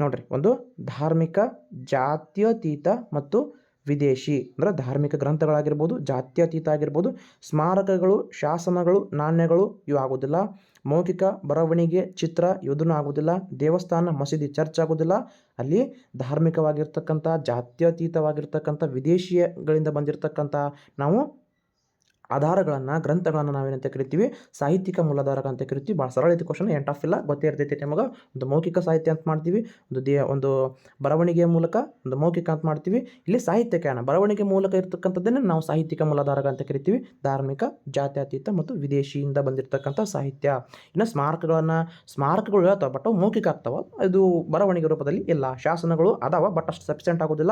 ನೋಡ್ರಿ, ಒಂದು ಧಾರ್ಮಿಕ, ಜಾತ್ಯತೀತ ಮತ್ತು ವಿದೇಶಿ ಅಂದರೆ ಧಾರ್ಮಿಕ ಗ್ರಂಥಗಳಾಗಿರ್ಬೋದು, ಜಾತ್ಯತೀತ ಆಗಿರ್ಬೋದು, ಸ್ಮಾರಕಗಳು, ಶಾಸನಗಳು, ನಾಣ್ಯಗಳು ಇವು ಆಗೋದಿಲ್ಲ. ಮೌಖಿಕ ಬರವಣಿಗೆ ಚಿತ್ರ ಇದನ್ನು ಆಗೋದಿಲ್ಲ. ದೇವಸ್ಥಾನ, ಮಸೀದಿ, ಚರ್ಚ್ ಆಗೋದಿಲ್ಲ. ಅಲ್ಲಿ ಧಾರ್ಮಿಕವಾಗಿರ್ತಕ್ಕಂಥ, ಜಾತ್ಯತೀತವಾಗಿರ್ತಕ್ಕಂಥ, ವಿದೇಶಿಯಗಳಿಂದ ಬಂದಿರತಕ್ಕಂಥ ನಾವು ಆಧಾರಗಳನ್ನು, ಗ್ರಂಥಗಳನ್ನು ನಾವೇನಂತ ಕರಿತೀವಿ? ಸಾಹಿತ್ಯಿಕ ಮೂಲಾಧಾರಕ ಅಂತ ಕರಿತೀವಿ. ಭಾಳ ಸರಳ ಐತಿ ಕ್ವಶನ್ ಎಂಟ್ ಆಫ್ ಇಲ್ಲ. ಗೊತ್ತೇ ಇರ್ತೈತಿ ನಿಮಗೆ. ಒಂದು ಮೌಖಿಕ ಸಾಹಿತ್ಯ ಅಂತ ಮಾಡ್ತೀವಿ. ಒಂದು ದೇ, ಒಂದು ಬರವಣಿಗೆಯ ಮೂಲಕ ಒಂದು ಮೌಖಿಕ ಅಂತ ಮಾಡ್ತೀವಿ. ಇಲ್ಲಿ ಸಾಹಿತ್ಯ ಕಾರಣ ಬರವಣಿಗೆ ಮೂಲಕ ಇರ್ತಕ್ಕಂಥದ್ದನ್ನೇ ನಾವು ಸಾಹಿತ್ಯಿಕ ಮೂಲಾಧಾರಕ ಅಂತ ಕರಿತೀವಿ. ಧಾರ್ಮಿಕ, ಜಾತ್ಯತೀತ ಮತ್ತು ವಿದೇಶಿಯಿಂದ ಬಂದಿರತಕ್ಕಂಥ ಸಾಹಿತ್ಯ. ಇನ್ನು ಸ್ಮಾರಕಗಳನ್ನು, ಸ್ಮಾರಕಗಳು ಹೇಳ್ತಾವೆ, ಬಟ್ ಮೌಖಿಕ ಆಗ್ತಾವೆ. ಇದು ಬರವಣಿಗೆ ರೂಪದಲ್ಲಿ ಇಲ್ಲ. ಶಾಸನಗಳು ಅದಾವ, ಬಟ್ ಅಷ್ಟು ಸಫಿಷಿಯೆಂಟ್ ಆಗೋದಿಲ್ಲ.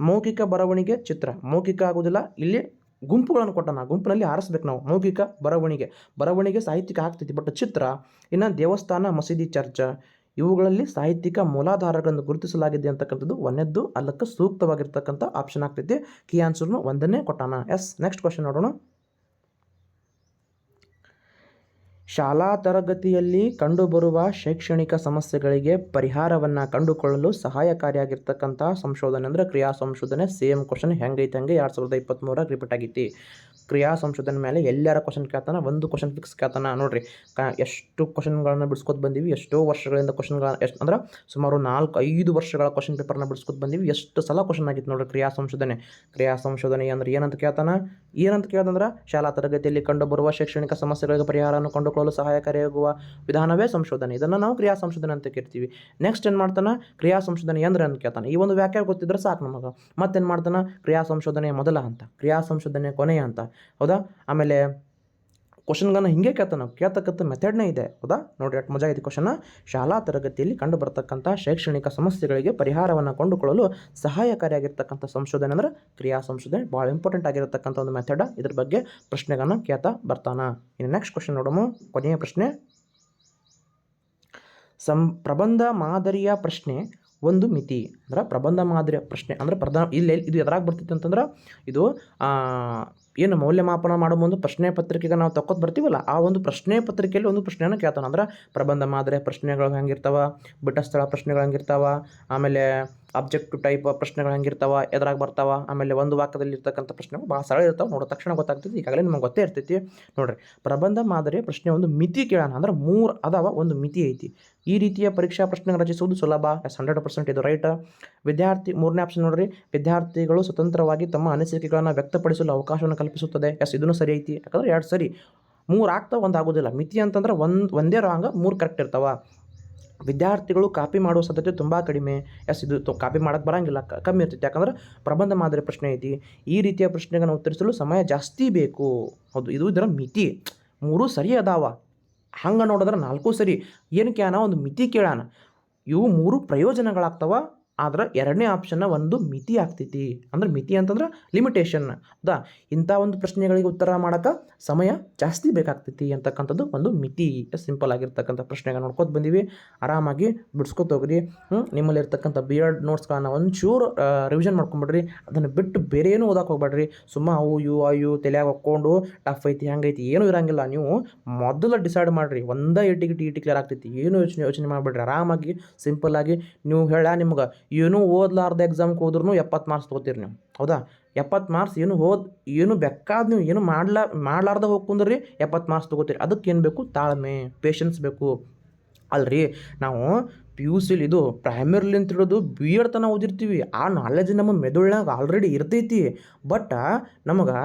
ಮೌಖಿಕ ಬರವಣಿಗೆ ಚಿತ್ರ. ಮೌಖಿಕ ಆಗೋದಿಲ್ಲ. ಇಲ್ಲಿ ಗುಂಪುಗಳನ್ನು ಕೊಟ್ಟಾನ, ಗುಂಪಿನಲ್ಲಿ ಆರಿಸ್ಬೇಕು ನಾವು. ಮೌಖಿಕ ಬರವಣಿಗೆ. ಬರವಣಿಗೆ ಸಾಹಿತ್ಯಕ್ಕೆ ಆಗ್ತೈತಿ ಬಟ್ ಚಿತ್ರ, ಇನ್ನು ದೇವಸ್ಥಾನ, ಮಸೀದಿ, ಚರ್ಚ, ಇವುಗಳಲ್ಲಿ ಸಾಹಿತ್ಯಿಕ ಮೂಲಾಧಾರಗಳನ್ನು ಗುರುತಿಸಲಾಗಿದೆ ಅಂತಕ್ಕಂಥದ್ದು ಒಂದೆದ್ದು, ಅಲ್ಲಕ್ಕೆ ಸೂಕ್ತವಾಗಿರ್ತಕ್ಕಂಥ ಆಪ್ಷನ್ ಆಗ್ತೈತಿ. ಕೀ ಆನ್ಸರ್ನು ಒಂದನ್ನೇ ಕೊಟ್ಟಾನ. ಎಸ್ ನೆಕ್ಸ್ಟ್ ಕ್ವಶನ್ ನೋಡೋಣ. ಶಾಲಾ ತರಗತಿಯಲ್ಲಿ ಕಂಡುಬರುವ ಶೈಕ್ಷಣಿಕ ಸಮಸ್ಯೆಗಳಿಗೆ ಪರಿಹಾರವನ್ನು ಕಂಡುಕೊಳ್ಳಲು ಸಹಾಯಕಾರಿಯಾಗಿರ್ತಕ್ಕಂಥ ಸಂಶೋಧನೆ ಅಂದರೆ ಕ್ರಿಯಾ ಸಂಶೋಧನೆ, ಸೇಮ್ ಕ್ವಶನ್ ಹೆಂಗೈತೆ ಹಂಗೆ ಎರಡು ಸಾವಿರದ ಇಪ್ಪತ್ತ್ಮೂರಾಗ ರಿಪೀಟ್ ಆಗೈತಿ. ಕ್ರಿಯಾ ಸಂಶೋಧನೆ ಮೇಲೆ ಎಲ್ಲರ ಕ್ವಶನ್ ಕೇಳ್ತಾನೆ, ಒಂದು ಕ್ವಶನ್ ಫಿಕ್ಸ್ ಕೇಳ್ತಾನೆ. ನೋಡಿರಿ, ಕ ಎಷ್ಟು ಕ್ವಶನ್ಗಳನ್ನ ಬಿಡ್ಸ್ಕೊತ ಬಂದೀವಿ, ಎಷ್ಟೋ ವರ್ಷಗಳಿಂದ ಕ್ವಶನ್ಗಳ ಎಷ್ಟು ಅಂದ್ರೆ ಸುಮಾರು ನಾಲ್ಕು ಐದು ವರ್ಷಗಳ ಕ್ವಶನ್ ಪೇಪರ್ನ ಬಿಡ್ಸ್ಕೊತ ಬಂದೀವಿ. ಎಷ್ಟು ಸಲ ಕ್ವಶನ್ ಆಗಿತ್ತು ನೋಡಿರಿ, ಕ್ರಿಯಾ ಸಂಶೋಧನೆ. ಕ್ರಿಯಾ ಸಂಶೋಧನೆ ಅಂದ್ರೆ ಏನಂತ ಕೇಳ್ತಾನೆ? ಏನಂತ ಕೇಳ್ದಂದ್ರೆ ಶಾಲಾ ತರಗತಿಯಲ್ಲಿ ಕಂಡುಬರುವ ಶೈಕ್ಷಣಿಕ ಸಮಸ್ಯೆಗಳಿಗೆ ಪರಿಹಾರವನ್ನು ಕಂಡುಕೊಳ್ಳಲು ಸಹಾಯಕಾರಿಯಾಗುವ ವಿಧಾನವೇ ಸಂಶೋಧನೆ. ಇದನ್ನು ನಾವು ಕ್ರಿಯಾ ಸಂಶೋಧನೆ ಅಂತ ಕೇಳ್ತೀವಿ ನೆಕ್ಸ್ಟ್ ಏನು ಮಾಡ್ತಾನೆ? ಕ್ರಿಯಾ ಸಂಶೋಧನೆ ಅಂದ್ರೆ ಅಂತ ಕೇಳ್ತಾನೆ. ಈ ಒಂದು ವ್ಯಾಖ್ಯೆ ಗೊತ್ತಿದ್ರೆ ಸಾಕು ನಮಗೆ. ಮತ್ತೇನು ಮಾಡ್ತಾನೆ? ಕ್ರಿಯಾ ಸಂಶೋಧನೆ ಮೊದಲ ಹಂತ ಕ್ರಿಯಾ ಸಂಶೋಧನೆ ಕೊನೆಯ ಅಂತ. ಹೌದಾ? ಆಮೇಲೆ ಕ್ವಶನ್ಗಳನ್ನ ಹಿಂಗೆ ಕೇಳ್ತಾನೆ ನಾವು ಕೇಳ್ತಕ್ಕಂಥ ಮೆಥಡ್ನೇ ಇದೆ. ಹೌದಾ? ನೋಡಿ ಎಷ್ಟು ಮಜಾ ಇದೆ ಕ್ವಶನ್ ಶಾಲಾ ತರಗತಿಯಲ್ಲಿ ಕಂಡು ಬರ್ತಕ್ಕಂಥ ಶೈಕ್ಷಣಿಕ ಸಮಸ್ಯೆಗಳಿಗೆ ಪರಿಹಾರವನ್ನು ಕಂಡುಕೊಳ್ಳಲು ಸಹಾಯಕಾರಿಯಾಗಿರ್ತಕ್ಕಂಥ ಸಂಶೋಧನೆ ಅಂದರೆ ಕ್ರಿಯಾ ಸಂಶೋಧನೆ ಭಾಳ ಇಂಪಾರ್ಟೆಂಟ್ ಆಗಿರತಕ್ಕಂಥ ಒಂದು ಮೆಥಡ ಇದ್ರ ಬಗ್ಗೆ ಪ್ರಶ್ನೆಗಳನ್ನ ಕೇಳ್ತಾ ಬರ್ತಾನ. ಇನ್ನು ನೆಕ್ಸ್ಟ್ ಕ್ವಶನ್ ನೋಡೋಣ ಕೊನೆಯ ಪ್ರಶ್ನೆ. ಸಂ, ಪ್ರಬಂಧ ಮಾದರಿಯ ಪ್ರಶ್ನೆ ಒಂದು ಮಿತಿ ಅಂದ್ರೆ ಪ್ರಬಂಧ ಮಾದರಿಯ ಪ್ರಶ್ನೆ ಅಂದ್ರೆ ಪ್ರಧಾನ, ಇಲ್ಲಿ ಇದು ಎದ್ರಾಗ ಬರ್ತೈತೆ ಅಂತಂದ್ರೆ ಇದು ಏನು ಮೌಲ್ಯಮಾಪನ ಮಾಡೋ ಒಂದು ಪ್ರಶ್ನೆ ಪತ್ರಿಕೆಗೆ ನಾವು ತಕ್ಕೊತ್ ಬರ್ತೀವಲ್ಲ, ಆ ಒಂದು ಪ್ರಶ್ನೆ ಪತ್ರಿಕೆಯಲ್ಲಿ ಒಂದು ಪ್ರಶ್ನೆಯನ್ನು ಕೇಳ್ತಾನೆ. ಅಂದ್ರೆ ಪ್ರಬಂಧ ಮಾದರಿ ಪ್ರಶ್ನೆಗಳು ಹೆಂಗಿರ್ತಾವ ಬಿಟ್ಟ ಸ್ಥಳ ಪ್ರಶ್ನೆಗಳು ಹೆಂಗಿರ್ತಾವ, ಆಮೇಲೆ ಅಬ್ಜೆಕ್ಟಿವ್ ಟೈಪ್ ಪ್ರಶ್ನೆಗಳು ಹೆಂಗಿರ್ತಾವ, ಎದ್ರಾಗ ಬರ್ತಾವ, ಆಮೇಲೆ ಒಂದು ವಾಕ್ಯದಲ್ಲಿ ಇರ್ತಕ್ಕಂಥ ಪ್ರಶ್ನೆಗಳು ಭಾಳ ಸರಳ ಇರ್ತಾವೆ, ನೋಡೋ ತಕ್ಷಣ ಗೊತ್ತಾಗ್ತೈತಿ ಈಗಾಗಲೇ ನಿಮಗೆ ಗೊತ್ತೇ ಇರ್ತೈತಿ. ನೋಡ್ರಿ, ಪ್ರಬಂಧ ಮಾದರಿಯ ಪ್ರಶ್ನೆ ಒಂದು ಮಿತಿ ಕೇಳೋಣ. ಅಂದ್ರೆ ಮೂರು ಅದಾವ, ಒಂದು ಮಿತಿ ಐತಿ. ಈ ರೀತಿಯ ಪರೀಕ್ಷಾ ಪ್ರಶ್ನೆ ರಚಿಸುವುದು ಸುಲಭ. ಎಸ್ ಹಂಡ್ರೆಡ್ ಪರ್ಸೆಂಟ್ ಇದು ರೈಟ್ ವಿದ್ಯಾರ್ಥಿ, ಮೂರನೇ ಆಪ್ಷನ್ ನೋಡ್ರಿ. ವಿದ್ಯಾರ್ಥಿಗಳು ಸ್ವತಂತ್ರವಾಗಿ ತಮ್ಮ ಅನಿಸಿಕೆಗಳನ್ನು ವ್ಯಕ್ತಪಡಿಸಲು ಅವಕಾಶವನ್ನು ಕಲ್ಪಿಸುತ್ತದೆ. ಎಸ್ ಇದನ್ನು ಸರಿ ಐತಿ. ಯಾಕಂದ್ರೆ ಎರಡು ಸರಿ. ಮೂರು ಆಗ್ತಾವ, ಒಂದು ಆಗೋದಿಲ್ಲ. ಮಿತಿ ಅಂತಂದ್ರೆ ಒಂದು, ಒಂದೇ ರಾಂಗ ಮೂರು ಕರೆಕ್ಟ್ ಇರ್ತಾವ. ವಿದ್ಯಾರ್ಥಿಗಳು ಕಾಪಿ ಮಾಡುವ ಸಾಧ್ಯತೆ ತುಂಬ ಕಡಿಮೆ. ಎಸ್, ಇದು ಕಾಪಿ ಮಾಡೋಕ್ಕೆ ಬರಂಗಿಲ್ಲ. ಕಮ್ಮಿ ಇರ್ತೈತೆ. ಯಾಕಂದ್ರೆ ಪ್ರಬಂಧ ಮಾದರಿ ಪ್ರಶ್ನೆ ಐತಿ. ಈ ರೀತಿಯ ಪ್ರಶ್ನೆಗಳನ್ನು ಉತ್ತರಿಸಲು ಸಮಯ ಜಾಸ್ತಿ ಬೇಕು. ಹೌದು, ಇದು ಇದರ ಮಿತಿ. ಮೂರು ಸರಿ ಅದಾವ. ಹಂಗೆ ನೋಡಿದ್ರೆ ನಾಲ್ಕು ಸರಿ. ಏನಕ್ಕೆ ಅನ್ನೋ ಒಂದು ಮಿತಿ ಕೇಳಾನ ಇವು ಮೂರು ಪ್ರಯೋಜನಗಳಾಗ್ತವ. ಆದ್ರೆ ಎರಡನೇ ಆಪ್ಷನ್ನ ಒಂದು ಮಿತಿ ಆಗ್ತೈತಿ. ಅಂದ್ರೆ ಮಿತಿ ಅಂತಂದ್ರೆ ಲಿಮಿಟೇಷನ್ ಹೌದಾ ಇಂಥ ಒಂದು ಪ್ರಶ್ನೆಗಳಿಗೆ ಉತ್ತರ ಮಾಡೋಕೆ ಸಮಯ ಜಾಸ್ತಿ ಬೇಕಾಗ್ತೈತಿ ಅಂತಕ್ಕಂಥದ್ದು ಒಂದು ಮಿತಿ. ಸಿಂಪಲ್ ಆಗಿರ್ತಕ್ಕಂಥ ಪ್ರಶ್ನೆಗಳು ನೋಡ್ಕೊತ ಬಂದೀವಿ. ಆರಾಮಾಗಿ ಬಿಡ್ಸ್ಕೊತ ಹೋಗ್ರಿ. ನಿಮ್ಮಲ್ಲಿರ್ತಕ್ಕಂಥ ಬಿ ಎಡ್ ನೋಟ್ಸ್ಗಳನ್ನ ಒಂಚೂರು ರಿವಿಷನ್ ಮಾಡ್ಕೊಂಬಿಡ್ರಿ. ಅದನ್ನು ಬಿಟ್ಟು ಬೇರೆ ಏನು ಓದಕ್ಕೆ ಹೋಗ್ಬೇಡ್ರಿ ಸುಮ್ಮ ಅವು ಯು ಆ ಯು ತಲೆಯಾಗ ಹಾಕ್ಕೊಂಡು ಟಫ್ ಐತಿ ಹೆಂಗೈತಿ ಏನು ಇರೋಂಗಿಲ್ಲ. ನೀವು ಮೊದಲು ಡಿಸೈಡ್ ಮಾಡಿರಿ. ಒಂದೇ ಏಟಿಗೆ ಟಿ ಇಟ್ಟು ಕ್ಲಿಯರ್ ಆಗ್ತೈತಿ. ಏನು ಯೋಚನೆ ಯೋಚನೆ ಮಾಡಿಬಿಡ್ರಿ ಆರಾಮಾಗಿ ಸಿಂಪಲ್ ಆಗಿ ನೀವು ಹೇಳ ನಿಮ್ಗೆ. ಏನೂ ಓದ್ಲಾರ್ದ ಎಕ್ಸಾಮ್ಗೆ ಹೋದ್ರೂ ಎಪ್ಪತ್ತು ಮಾರ್ಕ್ಸ್ ತೊಗೋತೀರಿ ನೀವು. ಹೌದಾ? ಎಪ್ಪತ್ತು ಮಾರ್ಕ್ಸ್ ಏನು ಓದ್, ಏನು ಬೇಕಾದ ನೀವು ಏನು ಮಾಡ್ಲ, ಮಾಡ್ಲಾರ್ದ ಹೋಗಿ ಎಪ್ಪತ್ತು ಮಾರ್ಕ್ಸ್ ತೊಗೋತೀರಿ. ಅದಕ್ಕೆ ಏನು ಬೇಕು? ತಾಳ್ಮೆ ಪೇಷನ್ಸ್ ಬೇಕು. ಅಲ್ರಿ? ನಾವು ಪಿ ಯು ಸಿಲಿ ಇದು ಪ್ರೈಮರಿಲಿಂತ ಹಿಡಿದು ಬಿ ಎಡ್ ತನಕ ಓದಿರ್ತೀವಿ. ಆ ನಾಲೆಜ್ ನಮ್ಮ ಮೆದುಳ್ನಾಗ ಆಲ್ರೆಡಿ ಇರ್ತೈತಿ. ಬಟ್ ನಮಗೆ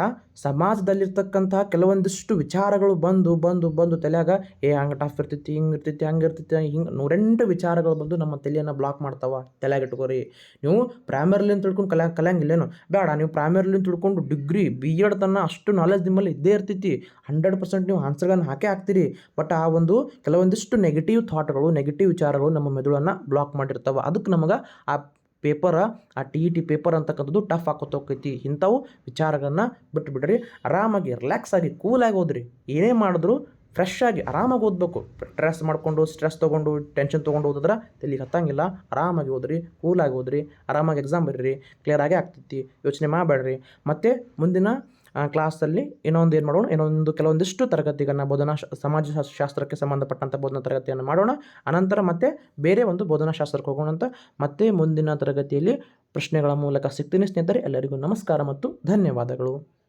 ಸಮಾಜದಲ್ಲಿರ್ತಕ್ಕಂಥ ಕೆಲವೊಂದಿಷ್ಟು ವಿಚಾರಗಳು ಬಂದು ಬಂದು ಬಂದು ತಲೆಯಾಗ, ಏ, ಹಂಗೆ ಟಫ್ ಇರ್ತೈತಿ, ಹಿಂಗೆ ಇರ್ತೈತಿ, ಹಂಗೆ ಇರ್ತೈತಿ, ಹಿಂಗೆ ನೂರೆಂಟು ವಿಚಾರಗಳು ಬಂದು ನಮ್ಮ ತಲೆಯನ್ನು ಬ್ಲಾಕ್ ಮಾಡ್ತಾವೆ ತಲೆಯಾಗ ಇಟ್ಕೋರಿ. ನೀವು ಪ್ರೈಮರಿಲಿಂದ ತಿಳ್ಕೊಂಡು ಕಲ ಕಲಿಯಂಗಿಲ್ಲೇನು? ಬೇಡ, ನೀವು ಪ್ರೈಮರಿಲಿಂದ ತಿಳ್ಕೊಂಡು ಡಿಗ್ರಿ ಬಿ ಎಡ್ ತನ ಅಷ್ಟು ನಾಲೆಜ್ ನಿಮ್ಮಲ್ಲಿ ಇದ್ದೇ ಇರ್ತೈತಿ. ಹಂಡ್ರೆಡ್ ಪರ್ಸೆಂಟ್ ನೀವು ಆನ್ಸರ್ಗಳನ್ನು ಹಾಕೇ ಹಾಕ್ತೀರಿ. ಬಟ್ ಆ ಒಂದು ಕೆಲವೊಂದಿಷ್ಟು ನೆಗೆಟಿವ್ ಥಾಟ್ಗಳು ನೆಗೆಟಿವ್ ವಿಚಾರಗಳು ನಮ್ಮ ಮೆದುಳನ್ನು ಬ್ಲಾಕ್ ಮಾಡಿರ್ತಾವೆ. ಅದಕ್ಕೆ ನಮಗೆ ಆ ಪೇಪರ ಆ ಟಿ ಇ ಟಿ ಪೇಪರ್ ಅಂತಕ್ಕಂಥದ್ದು ಟಫ್ ಆಕೋತ ಹೋಗ್ತೈತಿ. ಇಂಥವು ವಿಚಾರಗಳನ್ನ ಬಿಟ್ಟು ಬಿಡ್ರಿ. ಆರಾಮಾಗಿ ರಿಲ್ಯಾಕ್ಸ್ ಆಗಿ ಕೂಲಾಗಿ ಓದ್ರಿ. ಏನೇ ಮಾಡಿದ್ರು ಫ್ರೆಶ್ ಆಗಿ ಆರಾಮಾಗಿ ಓದಬೇಕು. ಸ್ಟ್ರೆಸ್ ಮಾಡಿಕೊಂಡು ಸ್ಟ್ರೆಸ್ ತೊಗೊಂಡು ಟೆನ್ಷನ್ ತೊಗೊಂಡು ಓದಿದ್ರೆ ತಲೆಗೆ ಹತ್ತಂಗಿಲ್ಲ. ಆರಾಮಾಗಿ ಓದ್ರಿ ಕೂಲಾಗಿ ಓದ್ರಿ. ಆರಾಮಾಗಿ ಎಕ್ಸಾಮ್ ಬರೀರಿ. ಕ್ಲಿಯರ್ ಆಗೇ ಆಗ್ತೈತಿ. ಯೋಚನೆ ಮಾಡಬೇಡ್ರಿ ಮತ್ತು ಮುಂದಿನ ಕ್ಲಾಸಲ್ಲಿ ಇನ್ನೊಂದು ಏನು ಮಾಡೋಣ? ಇನ್ನೊಂದು ಕೆಲವೊಂದಿಷ್ಟು ತರಗತಿಗಳನ್ನ ಬೋಧನಾ ಸಮಾಜ ಶಾಸ್ತ್ರಕ್ಕೆ ಸಂಬಂಧಪಟ್ಟಂಥ ಬೋಧನಾ ತರಗತಿಯನ್ನು ಮಾಡೋಣ. ಅನಂತರ ಮತ್ತೆ ಬೇರೆ ಒಂದು ಬೋಧನಾ ಶಾಸ್ತ್ರಕ್ಕೆ ಹೋಗೋಣ ಅಂತ ಮತ್ತೆ ಮುಂದಿನ ತರಗತಿಯಲ್ಲಿ ಪ್ರಶ್ನೆಗಳ ಮೂಲಕ ಸಿಗ್ತೀನಿ ಸ್ನೇಹಿತರೆ, ಎಲ್ಲರಿಗೂ ನಮಸ್ಕಾರ ಮತ್ತು ಧನ್ಯವಾದಗಳು.